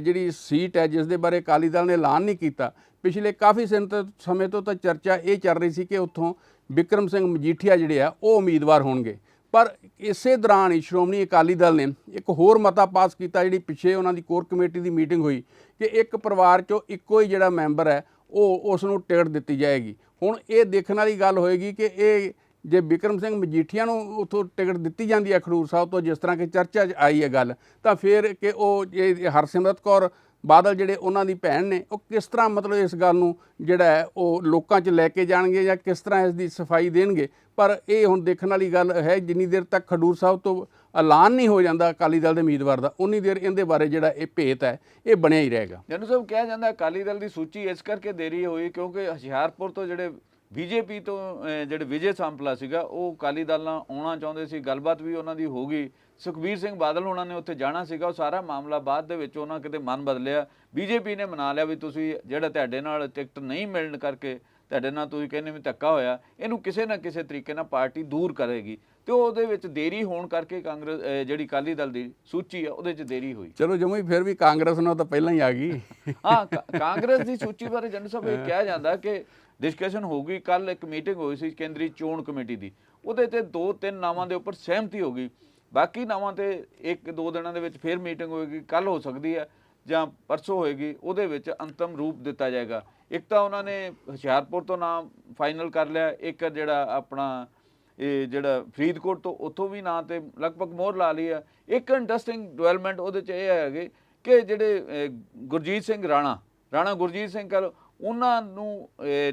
ਜਿਹੜੀ ਸੀਟ ਹੈ, ਜਿਸ ਦੇ ਬਾਰੇ ਅਕਾਲੀ ਦਲ ਨੇ ਐਲਾਨ ਨਹੀਂ ਕੀਤਾ, ਪਿਛਲੇ ਕਾਫੀ ਸਿਨ ਤੋਂ- ਸਮੇਂ ਤੋਂ ਤਾਂ ਚਰਚਾ ਇਹ ਚੱਲ ਰਹੀ ਸੀ ਕਿ ਉੱਥੋਂ ਵਿਕਰਮ ਸਿੰਘ ਮਜੀਠੀਆ ਜਿਹੜੇ ਆ, ਉਹ ਉਮੀਦਵਾਰ ਹੋਣਗੇ। ਪਰ ਇਸੇ ਦੌਰਾਨ ਹੀ ਸ਼੍ਰੋਮਣੀ ਅਕਾਲੀ ਦਲ ਨੇ ਇੱਕ ਹੋਰ ਮਤਾ ਪਾਸ ਕੀਤਾ, ਜਿਹੜੀ ਪਿੱਛੇ ਉਹਨਾਂ ਦੀ ਕੋਰ ਕਮੇਟੀ ਦੀ ਮੀਟਿੰਗ ਹੋਈ, ਕਿ ਇੱਕ ਪਰਿਵਾਰ 'ਚੋਂ ਇੱਕੋ ਹੀ ਜਿਹੜਾ ਮੈਂਬਰ ਹੈ ਉਹ ਉਸ ਨੂੰ ਟਿਕਟ ਦਿੱਤੀ ਜਾਏਗੀ। ਹੁਣ ਇਹ ਦੇਖਣ ਵਾਲੀ ਗੱਲ ਹੋਏਗੀ ਕਿ ਇਹ ਜੇ ਵਿਕਰਮ ਸਿੰਘ ਮਜੀਠੀਆ ਨੂੰ ਉਥੋਂ ਟਿਕਟ ਦਿੱਤੀ ਜਾਂਦੀ ਹੈ ਖਡੂਰ ਸਾਹਿਬ ਤੋਂ, ਜਿਸ ਤਰ੍ਹਾਂ ਕਿ ਚਰਚਾ 'ਚ ਆਈ ਹੈ ਗੱਲ, ਤਾਂ ਫਿਰ ਕਿ ਉਹ ਇਹ ਹਰਸਿਮਰਤ ਕੌਰ ਬਾਦਲ ਜਿਹੜੇ ਉਹਨਾਂ ਦੀ ਭੈਣ ਨੇ, ਉਹ ਕਿਸ ਤਰ੍ਹਾਂ ਮਤਲਬ ਇਸ ਗੱਲ ਨੂੰ ਜਿਹੜਾ ਹੈ ਉਹ ਲੋਕਾਂ 'ਚ ਲੈ ਕੇ ਜਾਣਗੇ ਜਾਂ ਕਿਸ ਤਰ੍ਹਾਂ ਇਸ ਦੀ ਸਫ਼ਾਈ ਦੇਣਗੇ? ਪਰ ਇਹ ਹੁਣ ਦੇਖਣ ਵਾਲੀ ਗੱਲ ਹੈ, ਜਿੰਨੀ ਦੇਰ ਤੱਕ ਖਡੂਰ ਸਾਹਿਬ ਤੋਂ ਐਲਾਨ ਨਹੀਂ ਹੋ ਜਾਂਦਾ ਅਕਾਲੀ ਦਲ ਦੇ ਉਮੀਦਵਾਰ ਦਾ। ਉਨੀ ਦੇਰ ਇਹਦੇ ਬਾਰੇ ਜਿਹੜਾ ਇਹ ਭੇਤ ਹੈ, ਇਹ ਬਣਿਆ ਹੀ ਰਹੇਗਾ। ਜਨੂ ਸਾਹਿਬ ਕਿਹਾ ਜਾਂਦਾ ਅਕਾਲੀ ਦਲ ਦੀ ਸੂਚੀ ਇਸ ਕਰਕੇ ਦੇਰੀ ਹੋਈ ਕਿਉਂਕਿ ਹੁਸ਼ਿਆਰਪੁਰ ਤੋਂ ਜਿਹੜੇ ਬੀਜੇਪੀ ਤੋਂ ਜਿਹੜੇ ਵਿਜੇ ਸਾਂਪਲਾ ਸੀਗਾ, ਉਹ ਅਕਾਲੀ ਦਲ ਨਾਲ ਆਉਣਾ ਚਾਹੁੰਦੇ ਸੀ। ਗੱਲਬਾਤ ਵੀ ਉਹਨਾਂ ਦੀ ਹੋ ਗਈ। ਸੁਖਬੀਰ ਸਿੰਘ ਬਾਦਲ ਉਹਨਾਂ ਨੇ ਉੱਥੇ ਜਾਣਾ ਸੀਗਾ। ਉਹ ਸਾਰਾ ਮਾਮਲਾ ਬਾਅਦ ਦੇ ਵਿੱਚ ਉਹਨਾਂ ਕਿਤੇ ਮਨ ਬਦਲਿਆ। ਬੀਜੇਪੀ ਨੇ ਮਨਾ ਲਿਆ ਵੀ ਤੁਸੀਂ ਜਿਹੜਾ ਤੁਹਾਡੇ ਨਾਲ ਟਿਕਟ ਨਹੀਂ ਮਿਲਣ ਕਰਕੇ ਤੁਹਾਡੇ ਨਾਲ ਤੁਸੀਂ ਕਹਿੰਦੇ ਵੀ ਧੱਕਾ ਹੋਇਆ ਇਹਨੂੰ ਕਿਸੇ ਨਾ ਕਿਸੇ ਤਰੀਕੇ ਨਾਲ ਪਾਰਟੀ ਦੂਰ ਕਰੇਗੀ ਤੇ ਉਹਦੇ ਵਿੱਚ ਦੇਰੀ ਹੋਣ ਕਰਕੇ ਕਾਂਗਰਸ ਜਿਹੜੀ ਅਕਾਲੀ ਦਲ ਦੀ ਸੂਚੀ ਆ ਉਹਦੇ 'ਚ ਦੇਰੀ ਹੋਈ। ਚਲੋ ਜਮੂ ਹੀ ਫਿਰ ਵੀ ਕਾਂਗਰਸ ਨਾਲ ਤਾਂ ਪਹਿਲਾਂ ਹੀ ਆ ਗਈ। ਹਾਂ ਕਾਂਗਰਸ ਦੀ ਸੂਚੀ ਬਾਰੇ ਜਨ ਸਾਹਿਬ ਇਹ ਕਿਹਾ ਜਾਂਦਾ ਕਿ ਡਿਸਕਸ਼ਨ ਹੋਊਗੀ ਕੱਲ ਇੱਕ ਮੀਟਿੰਗ ਹੋਈ ਸੀ ਕੇਂਦਰੀ ਚੋਣ ਕਮੇਟੀ ਦੀ ਉਹਦੇ ਤੇ ਦੋ ਤਿੰਨ ਨਾਵਾਂ ਦੇ ਉੱਪਰ ਸਹਿਮਤੀ ਹੋ ਗਈ। ਬਾਕੀ ਨਾਵਾਂ ਤੇ ਇੱਕ ਦੋ ਦਿਨਾਂ ਦੇ ਵਿੱਚ ਫਿਰ ਮੀਟਿੰਗ ਹੋਏਗੀ ਕੱਲ ਹੋ ਸਕਦੀ ਹੈ ਜਾਂ ਪਰਸੋਂ ਹੋਏਗੀ ਉਹਦੇ ਵਿੱਚ ਅੰਤਮ ਰੂਪ ਦਿੱਤਾ ਜਾਏਗਾ। ਇੱਕ ਤਾਂ ਉਹਨਾਂ ਨੇ ਹੁਸ਼ਿਆਰਪੁਰ ਤੋਂ ਨਾਮ ਫਾਈਨਲ ਕਰ ਲਿਆ ਇੱਕ ਜਿਹੜਾ ਆਪਣਾ ਇਹ ਜਿਹੜਾ ਫਰੀਦਕੋਟ ਤੋਂ ਉੱਥੋਂ ਵੀ ਨਾਂ ਤੇ ਲਗਭਗ ਮੋਹਰ ਲਾ ਲਈ ਆ। ਇੱਕ ਇੰਟਰਸਟਿੰਗ ਡਿਵੈਲਪਮੈਂਟ ਉਹਦੇ ਚ ਇਹ ਹੈਗੇ ਕਿ ਜਿਹੜੇ ਗੁਰਜੀਤ ਸਿੰਘ ਰਾਣਾ ਰਾਣਾ ਗੁਰਜੀਤ ਸਿੰਘ ਕਲ ਉਹਨਾਂ ਨੂੰ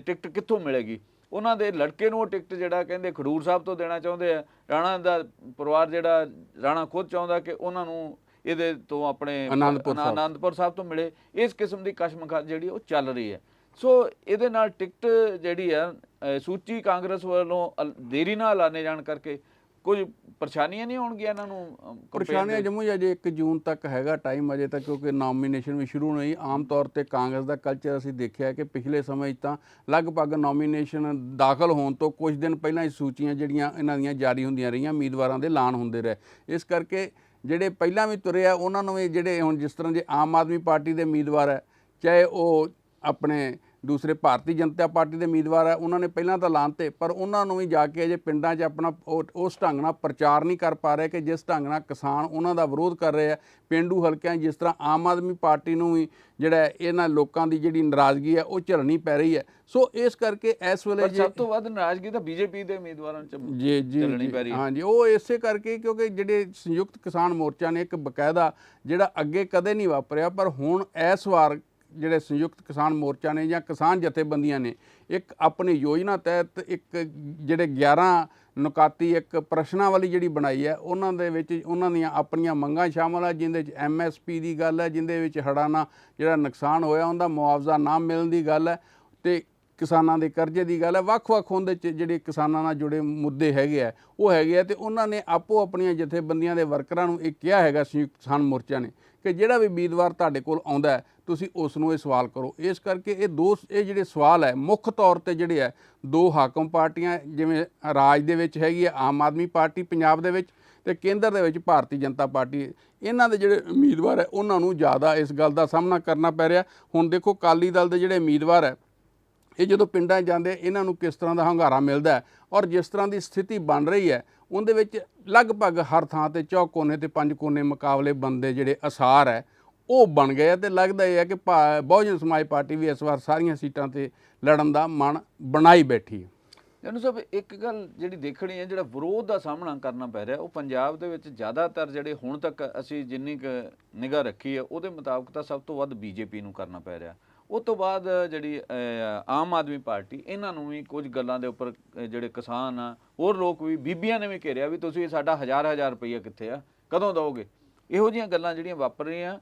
ਟਿਕਟ ਕਿੱਥੋਂ ਮਿਲੇਗੀ? ਉਹਨਾਂ ਦੇ ਲੜਕੇ ਨੂੰ ਉਹ ਟਿਕਟ ਜਿਹੜਾ ਕਹਿੰਦੇ ਖਡੂਰ ਸਾਹਿਬ ਤੋਂ ਦੇਣਾ ਚਾਹੁੰਦੇ ਆ। ਰਾਣਾ ਦਾ ਪਰਿਵਾਰ ਜਿਹੜਾ ਰਾਣਾ ਖੁਦ ਚਾਹੁੰਦਾ ਕਿ ਉਹਨਾਂ ਨੂੰ ਇਹਦੇ ਤੋਂ ਆਪਣੇ ਆਨੰਦਪੁਰ ਸਾਹਿਬ। ਆਨੰਦਪੁਰ ਸਾਹਿਬ ਤੋਂ ਮਿਲੇ। ਇਸ ਕਿਸਮ ਦੀ ਕਸ਼ਮਕਸ਼ ਜਿਹੜੀ ਉਹ ਚੱਲ ਰਹੀ ਹੈ। ਸੋ ਇਹਦੇ ਨਾਲ ਟਿਕਟ ਜਿਹੜੀ ਆ ਸੂਚੀ ਕਾਂਗਰਸ ਵੱਲੋਂ ਦੇਰੀ ਨਾਲ ਐਲਾਨੇ ਜਾਣ ਕਰਕੇ ਕੁਝ ਪਰੇਸ਼ਾਨੀਆਂ ਨਹੀਂ ਹੋਣਗੀਆਂ ਇਹਨਾਂ ਨੂੰ ਪਰੇਸ਼ਾਨੀਆਂ ਦੇ- ਜੰਮੂ ਅਜੇ 1 ਜੂਨ ਤੱਕ ਹੈਗਾ ਟਾਈਮ ਅਜੇ ਤੱਕ ਕਿਉਂਕਿ ਨੋਮੀਨੇਸ਼ਨ ਵੀ ਸ਼ੁਰੂ ਨਹੀਂ ਆਮ ਤੌਰ ਤੇ ਕਾਂਗਰਸ ਦਾ ਕਲਚਰ ਅਸੀਂ ਦੇਖਿਆ ਕਿ ਪਿਛਲੇ ਸਮੇਂ 'ਚ ਤਾਂ ਲਗਭਗ ਨੋਮੀਨੇਸ਼ਨ ਦਾਖਲ ਹੋਣ ਤੋਂ ਕੁਝ ਦਿਨ ਪਹਿਲਾਂ ਹੀ ਸੂਚੀਆਂ ਜਿਹੜੀਆਂ ਇਹਨਾਂ ਦੀਆਂ ਜਾਰੀ ਹੁੰਦੀਆਂ ਰਹੀਆਂ, ਉਮੀਦਵਾਰਾਂ ਦੇ ਐਲਾਨ ਹੁੰਦੇ ਰਹੇ। ਇਸ ਕਰਕੇ ਜਿਹੜੇ ਪਹਿਲਾਂ ਵੀ ਤੁਰੇ ਆ, ਉਹਨਾਂ ਨੂੰ ਵੀ ਜਿਹੜੇ ਹੁਣ ਜਿਸ ਤਰ੍ਹਾਂ ਜੇ ਆਮ ਆਦਮੀ ਪਾਰਟੀ ਦੇ ਉਮੀਦਵਾਰ ਹੈ ਚਾਹੇ ਉਹ ਆਪਣੇ ਦੂਸਰੇ ਭਾਰਤੀ ਜਨਤਾ ਪਾਰਟੀ ਦੇ ਉਮੀਦਵਾਰ ਹੈ ਉਹਨਾਂ ਨੇ ਪਹਿਲਾਂ ਤਾਂ ਐਲਾਨ ਤੇ ਪਰ ਉਹਨਾਂ ਨੂੰ ਵੀ ਜਾ ਕੇ ਅਜੇ ਪਿੰਡਾਂ 'ਚ ਆਪਣਾ ਉਸ ਢੰਗ ਨਾਲ ਪ੍ਰਚਾਰ ਨਹੀਂ ਕਰ ਪਾ ਰਹੇ ਕਿ ਜਿਸ ਢੰਗ ਨਾਲ ਕਿਸਾਨ ਉਹਨਾਂ ਦਾ ਵਿਰੋਧ ਕਰ ਰਹੇ ਆ। ਪਿੰਡੂ ਹਲਕਿਆਂ ਜਿਸ ਤਰ੍ਹਾਂ ਆਮ ਆਦਮੀ ਪਾਰਟੀ ਨੂੰ ਵੀ ਜਿਹੜਾ ਇਹਨਾਂ ਲੋਕਾਂ ਦੀ ਜਿਹੜੀ ਨਾਰਾਜ਼ਗੀ ਹੈ ਉਹ ਝੱਲਣੀ ਪੈ ਰਹੀ ਹੈ। ਸੋ ਇਸ ਕਰਕੇ ਇਸ ਵੇਲੇ ਸਭ ਤੋਂ ਵੱਧ ਨਾਰਾਜ਼ਗੀ ਤਾਂ ਬੀਜੇਪੀ ਦੇ ਉਮੀਦਵਾਰਾਂ ਚ ਜੀ ਜੀ, ਪੈ ਰਹੀ ਹੈ। ਹਾਂਜੀ ਉਹ ਇਸੇ ਕਰਕੇ ਕਿਉਂਕਿ ਜਿਹੜੇ ਸੰਯੁਕਤ ਕਿਸਾਨ ਮੋਰਚਾ ਨੇ ਇੱਕ ਬਕਾਇਦਾ ਜਿਹੜਾ ਅੱਗੇ ਕਦੇ ਨਹੀਂ ਵਾਪਰਿਆ ਪਰ ਹੁਣ ਇਸ ਵਾਰ ਜਿਹੜੇ ਸੰਯੁਕਤ ਕਿਸਾਨ ਮੋਰਚਾ ਨੇ ਜਾਂ ਕਿਸਾਨ ਜਥੇਬੰਦੀਆਂ ਨੇ, ਇੱਕ ਆਪਣੀ ਯੋਜਨਾ ਤਹਿਤ ਇੱਕ ਜਿਹੜੇ 11 ਨੁਕਾਤੀ ਇੱਕ ਪ੍ਰਸ਼ਨਾਂ ਵਾਲੀ ਜਿਹੜੀ ਬਣਾਈ ਹੈ, ਉਹਨਾਂ ਦੇ ਵਿੱਚ ਉਹਨਾਂ ਦੀਆਂ ਆਪਣੀਆਂ ਮੰਗਾਂ ਸ਼ਾਮਲ ਹੈ ਜਿੰਦੇ ਵਿੱਚ ਐਮਐਸਪੀ ਦੀ ਗੱਲ ਹੈ, ਜਿੰਦੇ ਵਿੱਚ ਹੜ੍ਹਾਂ ਜਿਹੜਾ ਨੁਕਸਾਨ ਹੋਇਆ, ਉਹਦਾ ਮੁਆਵਜ਼ਾ ਨਾ ਮਿਲਣ ਦੀ ਗੱਲ ਹੈ। ਤੇ ਕਿਸਾਨਾਂ ਦੇ ਕਰਜ਼ੇ ਦੀ ਗੱਲ ਹੈ, ਵੱਖ-ਵੱਖ ਹੁੰਦੇ ਚ ਜਿਹੜੇ ਕਿਸਾਨਾਂ ਨਾਲ ਜੁੜੇ ਮੁੱਦੇ ਹੈਗੇ ਆ, ਉਹ ਹੈਗੇ ਆ ਤੇ ਉਹਨਾਂ ਨੇ ਆਪੋ ਆਪਣੀਆਂ ਜਥੇਬੰਦੀਆਂ ਦੇ ਵਰਕਰਾਂ ਨੂੰ ਇਹ ਕਿਹਾ ਹੈਗਾ, ਸੰਯੁਕਤ ਕਿਸਾਨ ਮੋਰਚਾ ਨੇ, ਕਿ ਜਿਹੜਾ ਵੀ ਉਮੀਦਵਾਰ ਤੁਹਾਡੇ ਕੋਲ ਆਉਂਦਾ ਹੈ, ਤੁਸੀਂ ਉਸ ਨੂੰ ਇਹ ਸਵਾਲ ਕਰੋ। ਇਸ ਕਰਕੇ ਇਹ ਦੋ ਇਹ ਜਿਹੜੇ ਸਵਾਲ ਹੈ, ਮੁੱਖ ਤੌਰ ਤੇ ਜਿਹੜੇ ਹੈ, ਦੋ ਹਾਕਮ ਪਾਰਟੀਆਂ ਜਿਵੇਂ ਰਾਜ ਦੇ ਵਿੱਚ ਹੈਗੀ ਹੈ, ਆਮ ਆਦਮੀ ਪਾਰਟੀ ਪੰਜਾਬ ਦੇ ਵਿੱਚ ਤੇ ਕੇਂਦਰ ਦੇ ਵਿੱਚ ਭਾਰਤੀ ਜਨਤਾ ਪਾਰਟੀ। ਇਹਨਾਂ ਦੇ ਜਿਹੜੇ ਉਮੀਦਵਾਰ ਹੈ, ਉਹਨਾਂ ਨੂੰ ਜ਼ਿਆਦਾ ਇਸ ਗੱਲ ਦਾ ਸਾਹਮਣਾ ਕਰਨਾ ਪੈ ਰਿਹਾ। ਹੁਣ ਦੇਖੋ ਕਾਲੀ ਦਲ ਦੇ ਜਿਹੜੇ ਉਮੀਦਵਾਰ ਹੈ ਇਹ ਜਦੋਂ ਪਿੰਡਾਂ 'ਚ ਜਾਂਦੇ ਇਹਨਾਂ ਨੂੰ ਕਿਸ ਤਰ੍ਹਾਂ ਦਾ ਹੰਗਾਰਾ ਮਿਲਦਾ ਹੈ? ਔਰ ਜਿਸ ਤਰ੍ਹਾਂ ਦੀ ਸਥਿਤੀ ਬਣ ਰਹੀ ਹੈ, ਉਹਦੇ ਵਿੱਚ ਲਗਭਗ ਹਰ ਥਾਂ ਤੇ ਚੌ ਕੋਨੇ ਤੇ ਪੰਜ ਕੋਨੇ ਮੁਕਾਬਲੇ ਬੰਦੇ ਜਿਹੜੇ ਅਸਾਰ ਹੈ, ਉਹ ਬਣ ਗਏ ਆ ਤੇ ਲੱਗਦਾ ਇਹ ਹੈ ਕਿ ਭਾ- ਬਹੁਜਨ ਸਮਾਜ ਪਾਰਟੀ ਵੀ ਇਸ ਵਾਰ ਸਾਰੀਆਂ ਸੀਟਾਂ ਤੇ ਲੜਨ ਦਾ ਮਨ ਬਣਾਈ ਬੈਠੀ ਹੈ। ਜਨੂ ਸਾਹਿਬ, ਇੱਕ ਗੱਲ ਜਿਹੜੀ ਦੇਖਣੀ ਹੈ, ਜਿਹੜਾ ਵਿਰੋਧ ਦਾ ਸਾਹਮਣਾ ਕਰਨਾ ਪੈ ਰਿਹਾ, ਉਹ ਪੰਜਾਬ ਦੇ ਵਿੱਚ ਜ਼ਿਆਦਾਤਰ ਜਿਹੜੇ ਹੁਣ ਤੱਕ ਅਸੀਂ ਜਿੰਨੀ ਕੁ ਨਿਗਾਹ ਰੱਖੀ ਹੈ, ਉਹਦੇ ਮੁਤਾਬਕ ਤਾਂ ਸਭ ਤੋਂ ਵੱਧ ਬੀਜੇਪੀ ਨੂੰ ਕਰਨਾ ਪੈ ਰਿਹਾ। ਉਸ ਤੋਂ ਬਾਅਦ ਜਿਹੜੀ ਆਮ ਆਦਮੀ ਪਾਰਟੀ, ਇਹਨਾਂ ਨੂੰ ਵੀ ਕੁਝ ਗੱਲਾਂ ਦੇ ਉੱਪਰ ਜਿਹੜੇ ਕਿਸਾਨ ਆ, ਹੋਰ ਲੋਕ ਵੀ, ਬੀਬੀਆਂ ਨੇ ਵੀ ਘੇਰਿਆ ਵੀ ਤੁਸੀਂ ਸਾਡਾ ਹਜ਼ਾਰ ਹਜ਼ਾਰ ਰੁਪਈਆ ਕਿੱਥੇ ਆ, ਕਦੋਂ ਦਓਗੇ? ਇਹੋ ਜਿਹੀਆਂ ਗੱਲਾਂ ਜਿਹੜੀਆਂ ਵਾਪਰ ਰਹੀਆਂ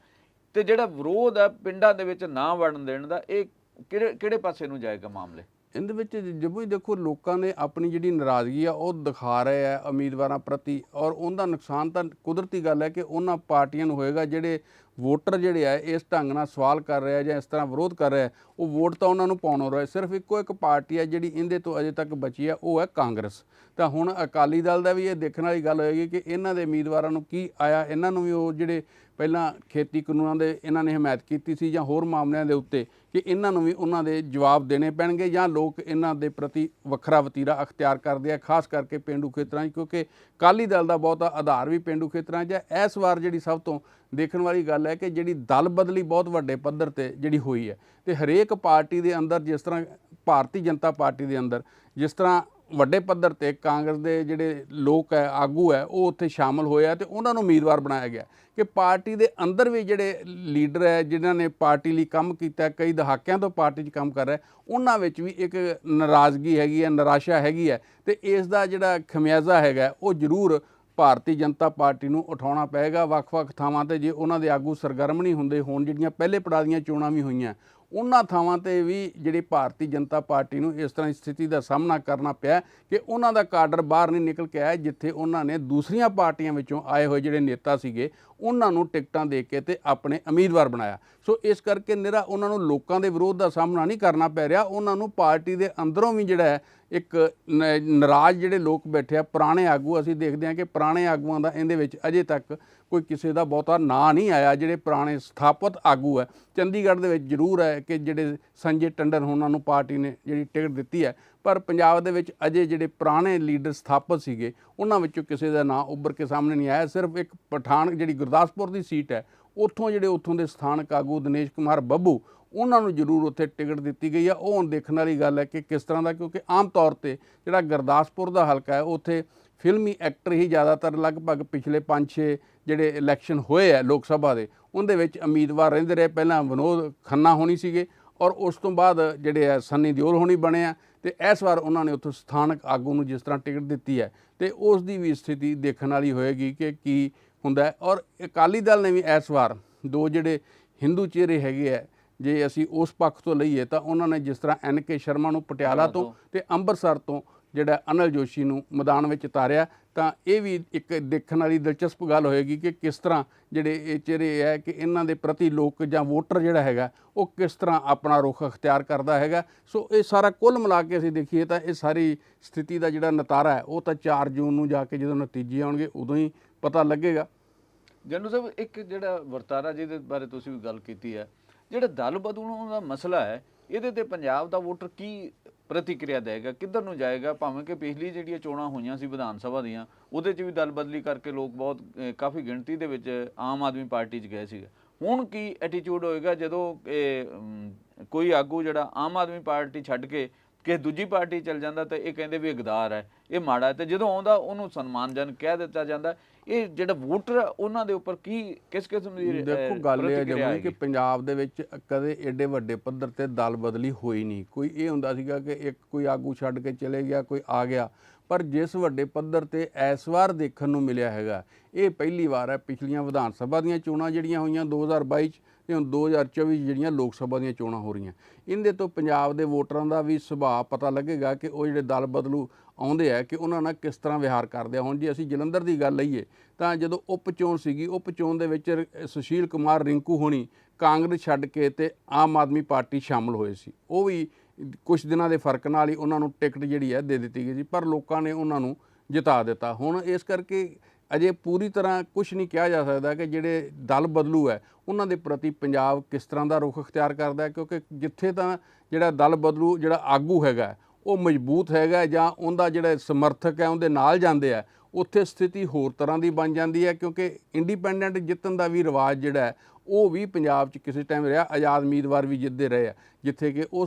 ਤੇ ਜਿਹੜਾ ਵਿਰੋਧ ਆ ਪਿੰਡਾਂ ਦੇ ਵਿੱਚ ਨਾ ਵੜਨ ਦੇਣ ਦਾ, ਇਹ ਕਿਹੜੇ ਕਿਹੜੇ ਪਾਸੇ ਨੂੰ ਜਾਏਗਾ ਮਾਮਲੇ? ਇਹਦੇ ਵਿੱਚ ਜਦੋਂ ਹੀ ਦੇਖੋ, ਲੋਕਾਂ ਨੇ ਆਪਣੀ ਜਿਹੜੀ ਨਾਰਾਜ਼ਗੀ ਆ, ਉਹ ਦਿਖਾ ਰਹੇ ਆ ਉਮੀਦਵਾਰਾਂ ਪ੍ਰਤੀ ਔਰ ਉਹਦਾ ਨੁਕਸਾਨ ਤਾਂ ਕੁਦਰਤੀ ਗੱਲ ਹੈ ਕਿ ਉਹਨਾਂ ਪਾਰਟੀਆਂ ਨੂੰ ਹੋਏਗਾ, ਜਿਹੜੇ ਵੋਟਰ ਜਿਹੜੇ ਆ, ਇਸ ਢੰਗ ਨਾਲ ਸਵਾਲ ਕਰ ਰਿਹਾ ਜਾਂ ਇਸ ਤਰ੍ਹਾਂ ਵਿਰੋਧ ਕਰ ਰਿਹਾ ਉਹ ਵੋਟ ਤਾਂ ਉਹਨਾਂ ਨੂੰ ਪਾਉਣ ਹੋ ਰਿਹਾ ਸਿਰਫ ਇੱਕੋ ਇੱਕ ਪਾਰਟੀ ਹੈ ਜਿਹੜੀ ਇਹਦੇ ਤੋਂ ਅਜੇ ਤੱਕ ਬਚੀ ਹੈ ਉਹ ਹੈ ਕਾਂਗਰਸ। ਤਾਂ ਹੁਣ ਅਕਾਲੀ ਦਲ ਦਾ ਵੀ ਇਹ ਦੇਖਣ ਵਾਲੀ ਗੱਲ ਹੋਏਗੀ ਕਿ ਇਹਨਾਂ ਦੇ ਉਮੀਦਵਾਰਾਂ ਨੂੰ ਕੀ ਆਇਆ, ਇਹਨਾਂ ਨੂੰ ਵੀ ਉਹ ਜਿਹੜੇ ਪਹਿਲਾਂ ਖੇਤੀ ਕਾਨੂੰਨਾਂ ਦੇ, ਇਹਨਾਂ ਨੇ ਹਮਾਇਤ ਕੀਤੀ ਸੀ ਜਾਂ ਹੋਰ ਮਾਮਲਿਆਂ ਦੇ ਉੱਤੇ ਕਿ ਇਹਨਾਂ ਨੂੰ ਵੀ ਉਹਨਾਂ ਦੇ ਜਵਾਬ ਦੇਣੇ ਪੈਣਗੇ ਜਾਂ ਲੋਕ ਇਹਨਾਂ ਦੇ ਪ੍ਰਤੀ ਵੱਖਰਾ ਵਤੀਰਾ ਅਖਤਿਆਰ ਕਰਦੇ ਆ, ਖਾਸ ਕਰਕੇ ਪਿੰਡੂ ਖੇਤਰਾਂ 'ਚ ਕਿਉਂਕਿ ਕਾਲੀ ਦਲ ਦਾ ਬਹੁਤਾ ਆਧਾਰ ਵੀ ਪਿੰਡੂ ਖੇਤਰਾਂ 'ਚ ਹੈ। ਇਸ ਵਾਰ ਜਿਹੜੀ ਸਭ ਤੋਂ ਦੇਖਣ ਵਾਲੀ ਗੱਲ ਹੈ ਕਿ ਜਿਹੜੀ ਦਲ ਬਦਲੀ ਬਹੁਤ ਵੱਡੇ ਪੱਧਰ ਤੇ ਜਿਹੜੀ ਹੋਈ ਹੈ। ਤੇ ਹਰੇਕ ਪਾਰਟੀ ਦੇ ਅੰਦਰ ਜਿਸ ਤਰ੍ਹਾਂ ਭਾਰਤੀ ਜਨਤਾ ਪਾਰਟੀ ਦੇ ਅੰਦਰ ਜਿਸ ਤਰ੍ਹਾਂ ਵੱਡੇ ਪੱਧਰ ਤੇ ਕਾਂਗਰਸ ਦੇ ਜਿਹੜੇ ਲੋਕ ਹੈ, ਆਗੂ ਹੈ, ਉਹ ਉੱਥੇ ਸ਼ਾਮਲ ਹੋਏ ਆ ਤੇ ਉਹਨਾਂ ਨੂੰ ਉਮੀਦਵਾਰ ਬਣਾਇਆ ਗਿਆ ਕਿ ਪਾਰਟੀ ਦੇ ਅੰਦਰ ਵੀ ਜਿਹੜੇ ਲੀਡਰ ਹੈ, ਜਿਨ੍ਹਾਂ ਨੇ ਪਾਰਟੀ ਲਈ ਕੰਮ ਕੀਤਾ ਕਈ ਦਹਾਕਿਆਂ ਤੋਂ ਪਾਰਟੀ 'ਚ ਕੰਮ ਕਰ ਰਿਹਾ, ਉਹਨਾਂ ਵਿੱਚ ਵੀ ਇੱਕ ਨਾਰਾਜ਼ਗੀ ਹੈਗੀ ਹੈ, ਨਿਰਾਸ਼ਾ ਹੈਗੀ ਹੈ ਤੇ ਇਸ ਦਾ ਜਿਹੜਾ ਖਮਿਆਜ਼ਾ ਹੈਗਾ ਉਹ ਜ਼ਰੂਰ ਭਾਰਤੀ ਜਨਤਾ ਪਾਰਟੀ ਨੂੰ ਉਠਾਉਣਾ ਪਏਗਾ। ਵੱਖ-ਵੱਖ ਥਾਵਾਂ ਤੇ ਜੇ ਉਹਨਾਂ ਦੇ ਆਗੂ ਸਰਗਰਮ ਨਹੀਂ ਹੁੰਦੇ, ਹੋਣ ਜਿਹੜੀਆਂ ਪਹਿਲੇ ਪੜਾਅ ਦੀਆਂ ਚੋਣਾਂ ਵੀ ਹੋਈਆਂ ਉਹਨਾਂ ਥਾਵਾਂ ਤੇ ਵੀ ਜਿਹੜੀ ਭਾਰਤੀ ਜਨਤਾ ਪਾਰਟੀ ਨੂੰ ਇਸ ਤਰ੍ਹਾਂ ਦੀ ਸਥਿਤੀ ਦਾ ਸਾਹਮਣਾ ਕਰਨਾ ਪਿਆ ਕਿ ਉਹਨਾਂ ਦਾ ਕਾਡਰ ਬਾਹਰ ਨਹੀਂ ਨਿਕਲ ਕੇ ਆਇਆ, ਜਿੱਥੇ ਉਹਨਾਂ ਨੇ ਦੂਸਰੀਆਂ ਪਾਰਟੀਆਂ ਵਿੱਚੋਂ ਆਏ ਹੋਏ ਜਿਹੜੇ ਨੇਤਾ ਸੀਗੇ ਉਹਨਾਂ ਨੂੰ ਟਿਕਟਾਂ ਦੇ ਕੇ ਤੇ ਆਪਣੇ ਉਮੀਦਵਾਰ ਬਣਾਇਆ। ਸੋ ਇਸ ਕਰਕੇ ਨਿਰਾ ਉਹਨਾਂ ਨੂੰ ਲੋਕਾਂ ਦੇ ਵਿਰੋਧ ਦਾ ਸਾਹਮਣਾ ਨਹੀਂ ਕਰਨਾ ਪੈ ਰਿਹਾ। ਉਹਨਾਂ ਨੂੰ ਪਾਰਟੀ ਦੇ ਅੰਦਰੋਂ ਵੀ ਜਿਹੜਾ ਹੈ, ਇੱਕ ਨਾਰਾਜ਼ ਜਿਹੜੇ ਲੋਕ ਬੈਠੇ ਆ, ਪੁਰਾਣੇ ਆਗੂ, ਅਸੀਂ ਦੇਖਦੇ ਹਾਂ ਕਿ ਪੁਰਾਣੇ ਆਗੂਆਂ ਦਾ ਇਹਦੇ ਵਿੱਚ ਅਜੇ ਤੱਕ ਕੋਈ ਕਿਸੇ ਦਾ ਬਹੁਤਾ ਨਾਂ ਨਹੀਂ ਆਇਆ। ਜਿਹੜੇ ਪੁਰਾਣੇ ਸਥਾਪਿਤ ਆਗੂ ਹੈ, ਚੰਡੀਗੜ੍ਹ ਦੇ ਵਿੱਚ ਜ਼ਰੂਰ ਹੈ ਕਿ ਜਿਹੜੇ ਸੰਜੇ ਟੰਡਨ ਉਹਨਾਂ ਨੂੰ ਪਾਰਟੀ ਨੇ ਜਿਹੜੀ ਟਿਕਟ ਦਿੱਤੀ ਹੈ ਪਰ ਪੰਜਾਬ ਦੇ ਵਿੱਚ ਅਜੇ ਜਿਹੜੇ ਪੁਰਾਣੇ ਲੀਡਰ ਸਥਾਪਿਤ ਸੀਗੇ, ਉਹਨਾਂ ਵਿੱਚੋਂ ਕਿਸੇ ਦਾ ਨਾਂ ਉੱਭਰ ਕੇ ਸਾਹਮਣੇ ਨਹੀਂ ਆਇਆ। ਸਿਰਫ ਇੱਕ ਪਠਾਨ, ਜਿਹੜੀ ਗੁਰਦਾਸਪੁਰ ਦੀ ਸੀਟ ਹੈ, ਉੱਥੋਂ ਜਿਹੜੇ ਉੱਥੋਂ ਦੇ ਸਥਾਨਕ ਆਗੂ ਦਿਨੇਸ਼ ਕੁਮਾਰ ਬੱਬੂ, ਉਹਨਾਂ ਨੂੰ ਜ਼ਰੂਰ ਉੱਥੇ ਟਿਕਟ ਦਿੱਤੀ ਗਈ ਆ। ਉਹ ਹੁਣ ਦੇਖਣ ਵਾਲੀ ਗੱਲ ਹੈ ਕਿ ਕਿਸ ਤਰ੍ਹਾਂ ਦਾ, ਕਿਉਂਕਿ ਆਮ ਤੌਰ ਤੇ ਜਿਹੜਾ ਗੁਰਦਾਸਪੁਰ ਦਾ ਹਲਕਾ ਹੈ, ਉੱਥੇ ਫਿਲਮੀ ਐਕਟਰ ਹੀ ਜ਼ਿਆਦਾਤਰ ਲਗਭਗ ਪਿਛਲੇ 5-6 ਜਿਹੜੇ ਇਲੈਕਸ਼ਨ ਹੋਏ ਆ ਲੋਕ ਸਭਾ ਦੇ, ਉਹਦੇ ਵਿੱਚ ਉਮੀਦਵਾਰ ਰਹਿੰਦੇ ਰਹੇ। ਪਹਿਲਾਂ ਵਿਨੋਦ ਖੰਨਾ ਹੋਣੀ ਸੀਗੇ ਔਰ ਉਸ ਤੋਂ ਬਾਅਦ ਜਿਹੜੇ ਆ ਸੰਨੀ ਦਿਓਲ ਹੋਣੀ ਬਣੇ ਆ ਤੇ ਇਸ ਵਾਰ ਉਹਨਾਂ ਨੇ ਉੱਥੋਂ ਸਥਾਨਕ ਆਗੂ ਨੂੰ ਜਿਸ ਤਰ੍ਹਾਂ ਟਿਕਟ ਦਿੱਤੀ ਹੈ ਤੇ ਉਸ ਦੀ ਵੀ ਸਥਿਤੀ ਦੇਖਣ ਵਾਲੀ ਹੋਏਗੀ ਕਿ ਕੀ ਹੁੰਦਾ ਹੈ। ਔਰ ਅਕਾਲੀ ਦਲ ਨੇ ਵੀ ਇਸ ਵਾਰ ਦੋ ਜਿਹੜੇ ਹਿੰਦੂ ਚਿਹਰੇ ਹੈਗੇ ਆ ਜੇ ਅਸੀਂ ਉਸ ਪੱਖ ਤੋਂ ਲਈਏ ਤਾਂ ਉਹਨਾਂ ਨੇ ਜਿਸ ਤਰ੍ਹਾਂ ਐਨ ਕੇ ਸ਼ਰਮਾ ਨੂੰ ਪਟਿਆਲਾ ਤੋਂ। ਤੇ ਅੰਮ੍ਰਿਤਸਰ ਤੋਂ ਜਿਹੜਾ ਅਨਲ ਜੋਸ਼ੀ ਨੂੰ ਮੈਦਾਨ ਵਿੱਚ ਉਤਾਰਿਆ ਤਾਂ ਇਹ ਵੀ ਇੱਕ ਦੇਖਣ ਵਾਲੀ ਦਿਲਚਸਪ ਗੱਲ ਹੋਏਗੀ ਕਿ ਕਿਸ ਤਰ੍ਹਾਂ ਜਿਹੜੇ ਇਹ ਚਿਹਰੇ ਹੈ ਕਿ ਇਹਨਾਂ ਦੇ ਪ੍ਰਤੀ ਲੋਕ ਜਾਂ ਵੋਟਰ ਜਿਹੜਾ ਹੈਗਾ, ਉਹ ਕਿਸ ਤਰ੍ਹਾਂ ਆਪਣਾ ਰੁਖ ਅਖਤਿਆਰ ਕਰਦਾ ਹੈਗਾ। ਸੋ ਇਹ ਸਾਰਾ ਕੁੱਲ ਮਿਲਾ ਕੇ ਅਸੀਂ ਦੇਖੀਏ ਤਾਂ ਇਹ ਸਾਰੀ ਸਥਿਤੀ ਦਾ ਜਿਹੜਾ ਨਤਾਰਾ ਹੈ, ਉਹ ਤਾਂ 4 ਜੂਨ ਨੂੰ ਜਾ ਕੇ ਜਦੋਂ ਨਤੀਜੇ ਆਉਣਗੇ, ਉਦੋਂ ਹੀ ਪਤਾ ਲੱਗੇਗਾ। ਜੰਡੂ ਸਾਹਿਬ, ਇੱਕ ਜਿਹੜਾ ਵਰਤਾਰਾ ਜਿਹਦੇ ਬਾਰੇ ਤੁਸੀਂ ਵੀ ਗੱਲ ਕੀਤੀ ਹੈ, ਜਿਹੜਾ ਦਲ ਬਦਲਣ ਦਾ ਮਸਲਾ ਹੈ, ਇਹਦੇ ਤੇ ਪੰਜਾਬ ਦਾ ਵੋਟਰ ਕੀ ਪ੍ਰਤੀਕਿਰਿਆ ਦੇਗਾ, ਕਿੱਧਰ ਨੂੰ ਜਾਏਗਾ, ਭਾਵੇਂ ਕਿ ਪਿਛਲੀ ਜਿਹੜੀਆਂ ਚੋਣਾਂ ਹੋਈਆਂ ਸੀ ਵਿਧਾਨ ਸਭਾ ਦੀਆਂ, ਉਹਦੇ 'ਚ ਵੀ ਦਲ ਬਦਲੀ ਕਰਕੇ ਲੋਕ ਬਹੁਤ ਕਾਫੀ ਗਿਣਤੀ ਦੇ ਵਿੱਚ ਆਮ ਆਦਮੀ ਪਾਰਟੀ 'ਚ ਗਏ ਸੀਗੇ। ਹੁਣ ਕੀ ਐਟੀਟਿਊਡ ਹੋਏਗਾ ਜਦੋਂ ਕੋਈ ਆਗੂ ਜਿਹੜਾ ਆਮ ਆਦਮੀ ਪਾਰਟੀ ਛੱਡ ਕੇ ਕਿ ਦੂਜੀ ਪਾਰਟੀ ਚਲ ਜਾਂਦਾ ਤਾਂ ਇਹ ਕਹਿੰਦੇ ਵੀ ਗਦਾਰ ਹੈ ਇਹ ਮਾੜਾ ਹੈ। ਤੇ ਜਦੋਂ ਆਉਂਦਾ ਉਹਨੂੰ ਸਨਮਾਨਜਨ ਕਹਿ ਦਿੱਤਾ ਜਾਂਦਾ। ਇਹ ਜਿਹੜਾ ਵੋਟਰ ਉਹਨਾਂ ਦੇ ਉੱਪਰ ਕੀ ਕਿਸ ਕਿਸਮ ਦੀ ਦੇਖੋ ਗੱਲ ਇਹ ਹੈ ਪ੍ਰਤੀਕਿਰਿਆ ਜਮੂ ਕਿ? ਪੰਜਾਬ ਦੇ ਵਿੱਚ ਕਦੇ ਏਡੇ ਵੱਡੇ ਪੱਧਰ ਤੇ ਦਲ ਬਦਲੀ ਹੋਈ ਨਹੀਂ। ਕੋਈ ਇਹ ਹੁੰਦਾ ਸੀਗਾ ਕਿ ਇੱਕ ਕੋਈ ਆਗੂ ਛੱਡ ਕੇ ਚਲੇ ਗਿਆ ਕੋਈ ਆ ਗਿਆ। ਪਰ ਜਿਸ ਵੱਡੇ ਪੱਧਰ ਤੇ ਇਸ ਵਾਰ ਦੇਖਣ ਨੂੰ ਮਿਲਿਆ ਹੈਗਾ ਇਹ ਪਹਿਲੀ ਵਾਰ ਹੈ। ਪਿਛਲੀਆਂ ਵਿਧਾਨ ਸਭਾ ਦੀਆਂ ਚੋਣਾਂ ਜਿਹੜੀਆਂ ਹੋਈਆਂ 2022 ਚ ਤੇ ਹੁਣ 2024 'ਚ ਜਿਹੜੀਆਂ ਲੋਕ ਸਭਾ ਦੀਆਂ ਚੋਣਾਂ ਹੋ ਰਹੀਆਂ। ਇਹਦੇ ਤੋਂ ਪੰਜਾਬ ਦੇ ਵੋਟਰਾਂ ਦਾ ਵੀ ਸੁਭਾਅ ਪਤਾ ਲੱਗੇਗਾ ਕਿ ਉਹ ਜਿਹੜੇ ਦਲ ਬਦਲੂ ਆਉਂਦੇ ਆ ਕਿ ਉਹਨਾਂ ਨਾਲ ਕਿਸ ਤਰ੍ਹਾਂ ਵਿਹਾਰ ਕਰਦੇ ਆ। ਹੁਣ ਜੇ ਅਸੀਂ ਜਲੰਧਰ ਦੀ ਗੱਲ ਲਈਏ, ਤਾਂ ਜਦੋਂ ਉਪ ਚੋਣ ਸੀਗੀ, ਉਪ ਚੋਣ ਦੇ ਵਿੱਚ ਸੁਸ਼ੀਲ ਕੁਮਾਰ ਰਿੰਕੂ ਹੋਣੀ ਕਾਂਗਰਸ ਛੱਡ ਕੇ ਤੇ ਆਮ ਆਦਮੀ ਪਾਰਟੀ ਸ਼ਾਮਲ ਹੋਏ ਸੀ। ਉਹ ਵੀ ਕੁਝ ਦਿਨਾਂ ਦੇ ਫ਼ਰਕ ਨਾਲ ਹੀ ਉਹਨਾਂ ਨੂੰ ਟਿਕਟ ਜਿਹੜੀ ਹੈ ਦੇ ਦਿੱਤੀ ਗਈ ਸੀ, ਪਰ ਲੋਕਾਂ ਨੇ ਉਹਨਾਂ ਨੂੰ ਜਿਤਾ ਦਿੱਤਾ। ਹੁਣ ਇਸ ਕਰਕੇ ਅਜੇ ਪੂਰੀ ਤਰ੍ਹਾਂ ਕੁਝ ਨਹੀਂ ਕਿਹਾ ਜਾ ਸਕਦਾ ਕਿ ਜਿਹੜੇ ਦਲ ਬਦਲੂ ਹੈ, ਉਹਨਾਂ ਦੇ ਪ੍ਰਤੀ ਪੰਜਾਬ ਕਿਸ ਤਰ੍ਹਾਂ ਦਾ ਰੁਖ ਅਖਤਿਆਰ ਕਰਦਾ ਕਿਉਂਕਿ ਜਿੱਥੇ ਤਾਂ ਜਿਹੜਾ ਦਲ ਬਦਲੂ, ਜਿਹੜਾ ਆਗੂ ਹੈਗਾ ਉਹ ਮਜ਼ਬੂਤ ਹੈਗਾ ਜਾਂ ਉਹਦਾ ਜਿਹੜਾ ਸਮਰਥਕ ਹੈ, ਉਹਦੇ ਨਾਲ ਜਾਂਦੇ ਆ, ਉੱਥੇ ਸਥਿਤੀ ਹੋਰ ਤਰ੍ਹਾਂ ਦੀ ਬਣ ਜਾਂਦੀ ਹੈ ਕਿਉਂਕਿ ਇੰਡੀਪੈਂਡੈਂਟ ਜਿੱਤਣ ਦਾ ਵੀ ਰਿਵਾਜ ਜਿਹੜਾ ਉਹ ਵੀ ਪੰਜਾਬ 'ਚ ਕਿਸੇ ਟਾਈਮ ਰਿਹਾ, ਆਜ਼ਾਦ ਉਮੀਦਵਾਰ ਵੀ ਜਿੱਤਦੇ ਰਹੇ ਆ, ਜਿੱਥੇ ਕਿ ਉਹ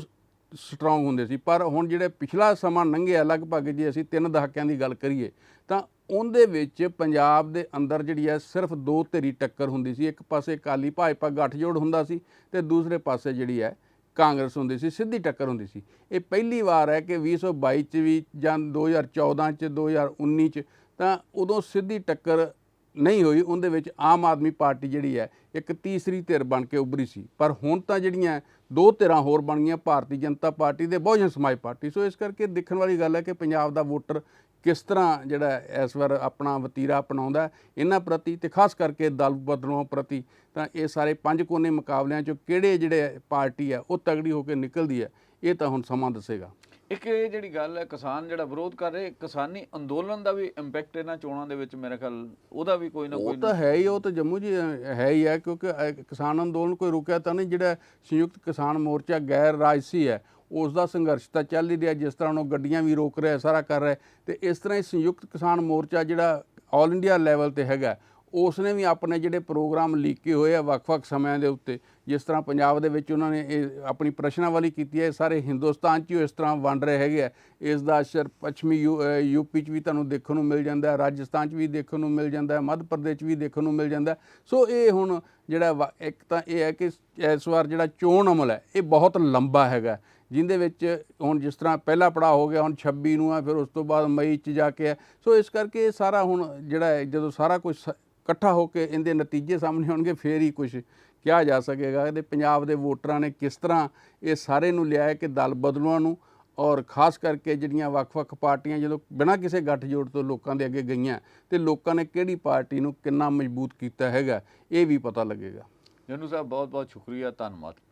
ਸਟਰੋਂਗ ਹੁੰਦੇ ਸੀ। ਪਰ ਹੁਣ ਜਿਹੜੇ ਪਿਛਲਾ ਸਮਾਂ ਲੰਘਿਆ, ਲਗਭਗ ਜੇ ਅਸੀਂ ਤਿੰਨ ਦਹਾਕਿਆਂ ਦੀ ਗੱਲ ਕਰੀਏ, ਤਾਂ ਉਹਦੇ ਵਿੱਚ ਪੰਜਾਬ ਦੇ ਅੰਦਰ ਜਿਹੜੀ ਹੈ ਸਿਰਫ ਦੋ ਧਿਰੀ ਟੱਕਰ ਹੁੰਦੀ ਸੀ। ਇੱਕ ਪਾਸੇ ਅਕਾਲੀ ਭਾਜਪਾ ਗੱਠਜੋੜ ਹੁੰਦਾ ਸੀ ਤੇ ਦੂਸਰੇ ਪਾਸੇ ਜਿਹੜੀ ਹੈ ਕਾਂਗਰਸ ਹੁੰਦੀ ਸੀ, ਸਿੱਧੀ ਟੱਕਰ ਹੁੰਦੀ ਸੀ। ਇਹ ਪਹਿਲੀ ਵਾਰ ਹੈ ਕਿ 2022 ਚ ਵੀ ਜਾਂ 2014 ਚ 2019 ਚ ਤਾਂ ਉਦੋਂ ਸਿੱਧੀ ਟੱਕਰ ਨਹੀਂ ਹੋਈ। ਉਹਦੇ ਵਿੱਚ ਆਮ ਆਦਮੀ ਪਾਰਟੀ ਜਿਹੜੀ ਹੈ ਇੱਕ ਤੀਸਰੀ ਧਿਰ ਬਣ ਕੇ ਉੱਭਰੀ ਸੀ। ਪਰ ਹੁਣ ਤਾਂ ਜਿਹੜੀਆਂ ਦੋ ਧਿਰਾਂ ਹੋਰ ਬਣ ਗਈਆਂ, ਭਾਰਤੀ ਜਨਤਾ ਪਾਰਟੀ ਤੇ ਬਹੁਜਨ ਸਮਾਜ ਪਾਰਟੀ। ਸੋ ਇਸ ਕਰਕੇ ਦੇਖਣ ਵਾਲੀ ਗੱਲ ਹੈ ਕਿ ਪੰਜਾਬ ਦਾ ਵੋਟਰ ਕਿਸ ਤਰ੍ਹਾਂ ਜਿਹੜਾ ਇਸ ਵਾਰ ਆਪਣਾ ਵਤੀਰਾ ਅਪਣਾਉਂਦਾ ਇਹਨਾਂ ਪ੍ਰਤੀ ਤੇ ਖਾਸ ਕਰਕੇ ਦਲ ਬਦਲੋਂ ਪ੍ਰਤੀ ਤਾਂ ਇਹ ਸਾਰੇ ਪੰਜ ਕੋਨੇ ਮੁਕਾਬਲਿਆਂ ਚੋਂ ਕਿਹੜੇ ਜਿਹੜੇ ਪਾਰਟੀ ਹੈ ਉਹ ਤਗੜੀ ਹੋ ਕੇ ਨਿਕਲਦੀ ਹੈ ਇਹ ਤਾਂ ਹੁਣ ਸਮਾਂ ਦੱਸੇਗਾ। ਇੱਕ ਇਹ ਜਿਹੜੀ ਗੱਲ ਹੈ ਕਿਸਾਨ ਜਿਹੜਾ ਵਿਰੋਧ ਕਰ ਰਹੇ ਕਿਸਾਨੀ ਅੰਦੋਲਨ ਦਾ ਵੀ ਇੰਪੈਕਟ ਇਹਨਾਂ ਚੋਣਾਂ ਦੇ ਵਿੱਚ ਮੇਰੇ ਖਿਆਲ ਉਹਦਾ ਵੀ ਕੋਈ ਨਾ ਉਹ ਕੋਈ ਤਾਂ ਹੈ ਹੀ ਉਹ ਤਾਂ ਜੰਮੂ ਜੀ ਹੈ ਹੀ ਹੈ ਕਿਉਂਕਿ ਕਿਸਾਨ ਅੰਦੋਲਨ ਕੋਈ ਰੁਕਿਆ ਤਾਂ ਨਹੀਂ ਜਿਹੜਾ ਸੰਯੁਕਤ ਕਿਸਾਨ ਮੋਰਚਾ ਗੈਰ ਰਾਜਸੀ ਹੈ ਉਸ ਦਾ ਸੰਘਰਸ਼ ਤਾਂ ਚੱਲ ਹੀ ਰਿਹਾ, ਜਿਸ ਤਰ੍ਹਾਂ ਉਹ ਗੱਡੀਆਂ ਵੀ ਰੋਕ ਰਿਹਾ, ਸਾਰਾ ਕਰ ਰਿਹਾ। ਤੇ ਇਸ ਤਰ੍ਹਾਂ ਹੀ ਸੰਯੁਕਤ ਕਿਸਾਨ ਮੋਰਚਾ ਜਿਹੜਾ ਆਲ ਇੰਡੀਆ ਲੈਵਲ ਤੇ ਹੈਗਾ ਉਸ ਨੇ ਵੀ ਆਪਣੇ ਜਿਹੜੇ ਪ੍ਰੋਗਰਾਮ ਲੀਕੇ ਹੋਏ ਆ ਵੱਖ-ਵੱਖ ਸਮਿਆਂ ਦੇ ਉੱਤੇ, ਜਿਸ ਤਰ੍ਹਾਂ ਪੰਜਾਬ ਦੇ ਵਿੱਚ ਉਹਨਾਂ ਨੇ ਇਹ ਆਪਣੀ ਪ੍ਰਸ਼ਨਾਵਲੀ ਕੀਤੀ ਹੈ, ਇਹ ਸਾਰੇ ਹਿੰਦੁਸਤਾਨ 'ਚ ਇਸ ਤਰ੍ਹਾਂ ਵੰਡ ਰਹੇ ਹੈਗੇ ਆ। ਇਸ ਦਾ ਅਸਰ ਪੱਛਮੀ ਯੂ- ਅਹ ਯੂਪੀ 'ਚ ਵੀ ਤੁਹਾਨੂੰ ਦੇਖਣ ਨੂੰ ਮਿਲ ਜਾਂਦਾ ਹੈ, ਰਾਜਸਥਾਨ 'ਚ ਵੀ ਦੇਖਣ ਨੂੰ ਮਿਲ ਜਾਂਦਾ ਹੈ, ਮੱਧ ਪ੍ਰਦੇਸ਼ 'ਚ ਵੀ ਦੇਖਣ ਨੂੰ ਮਿਲ ਜਾਂਦਾ ਸੋ ਇਹ ਹੁਣ ਜਿਹੜਾ ਵਾ- ਇੱਕ ਤਾਂ ਇਹ ਹੈ ਕਿ ਇਸ ਵਾਰ ਜਿਹੜਾ ਚੋਣ ਅਮਲ ਹੈ, ਇਹ ਬਹੁਤ ਲੰਬਾ ਹੈਗਾ। ਜਿੰਦੇ ਵਿੱਚ ਹੁਣ ਜਿਸ ਤਰ੍ਹਾਂ ਪਹਿਲਾ ਪੜਾਅ ਹੋ ਗਿਆ, ਹੁਣ 26 ਨੂੰ ਆ, ਫਿਰ ਉਸ ਤੋਂ ਬਾਅਦ ਮਈ 'ਚ ਜਾ ਕੇ ਹੈ ਸੋ ਇਸ ਕਰਕੇ ਇਹ ਸਾਰਾ ਹੁਣ ਜਿਹੜਾ ਜਦੋਂ ਸਾਰਾ ਕੁਝ ਇਕੱਠਾ ਹੋ ਕੇ ਇਹਦੇ ਨਤੀਜੇ ਸਾਹਮਣੇ ਆਉਣਗੇ, ਫੇਰ ਹੀ ਕੁਝ ਕਿਹਾ ਜਾ ਸਕੇਗਾ। ਇਹਦੇ ਪੰਜਾਬ ਦੇ ਵੋਟਰਾਂ ਨੇ ਕਿਸ ਤਰ੍ਹਾਂ ਇਹ ਸਾਰੇ ਨੂੰ ਲਿਆਇਆ ਕਿ ਦਲ ਬਦਲੂਆਂ ਨੂੰ, ਔਰ ਖਾਸ ਕਰਕੇ ਜਿਹੜੀਆਂ ਵੱਖ-ਵੱਖ ਪਾਰਟੀਆਂ ਜਦੋਂ ਬਿਨਾਂ ਕਿਸੇ ਗੱਠਜੋੜ ਤੋਂ ਲੋਕਾਂ ਦੇ ਅੱਗੇ ਗਈਆਂ, ਤੇ ਲੋਕਾਂ ਨੇ ਕਿਹੜੀ ਪਾਰਟੀ ਨੂੰ ਕਿੰਨਾ ਮਜ਼ਬੂਤ ਕੀਤਾ ਹੈਗਾ, ਇਹ ਵੀ ਪਤਾ ਲੱਗੇਗਾ। ਜੰਡੂ ਸਾਹਿਬ ਬਹੁਤ ਬਹੁਤ ਸ਼ੁਕਰੀਆ, ਧੰਨਵਾਦ।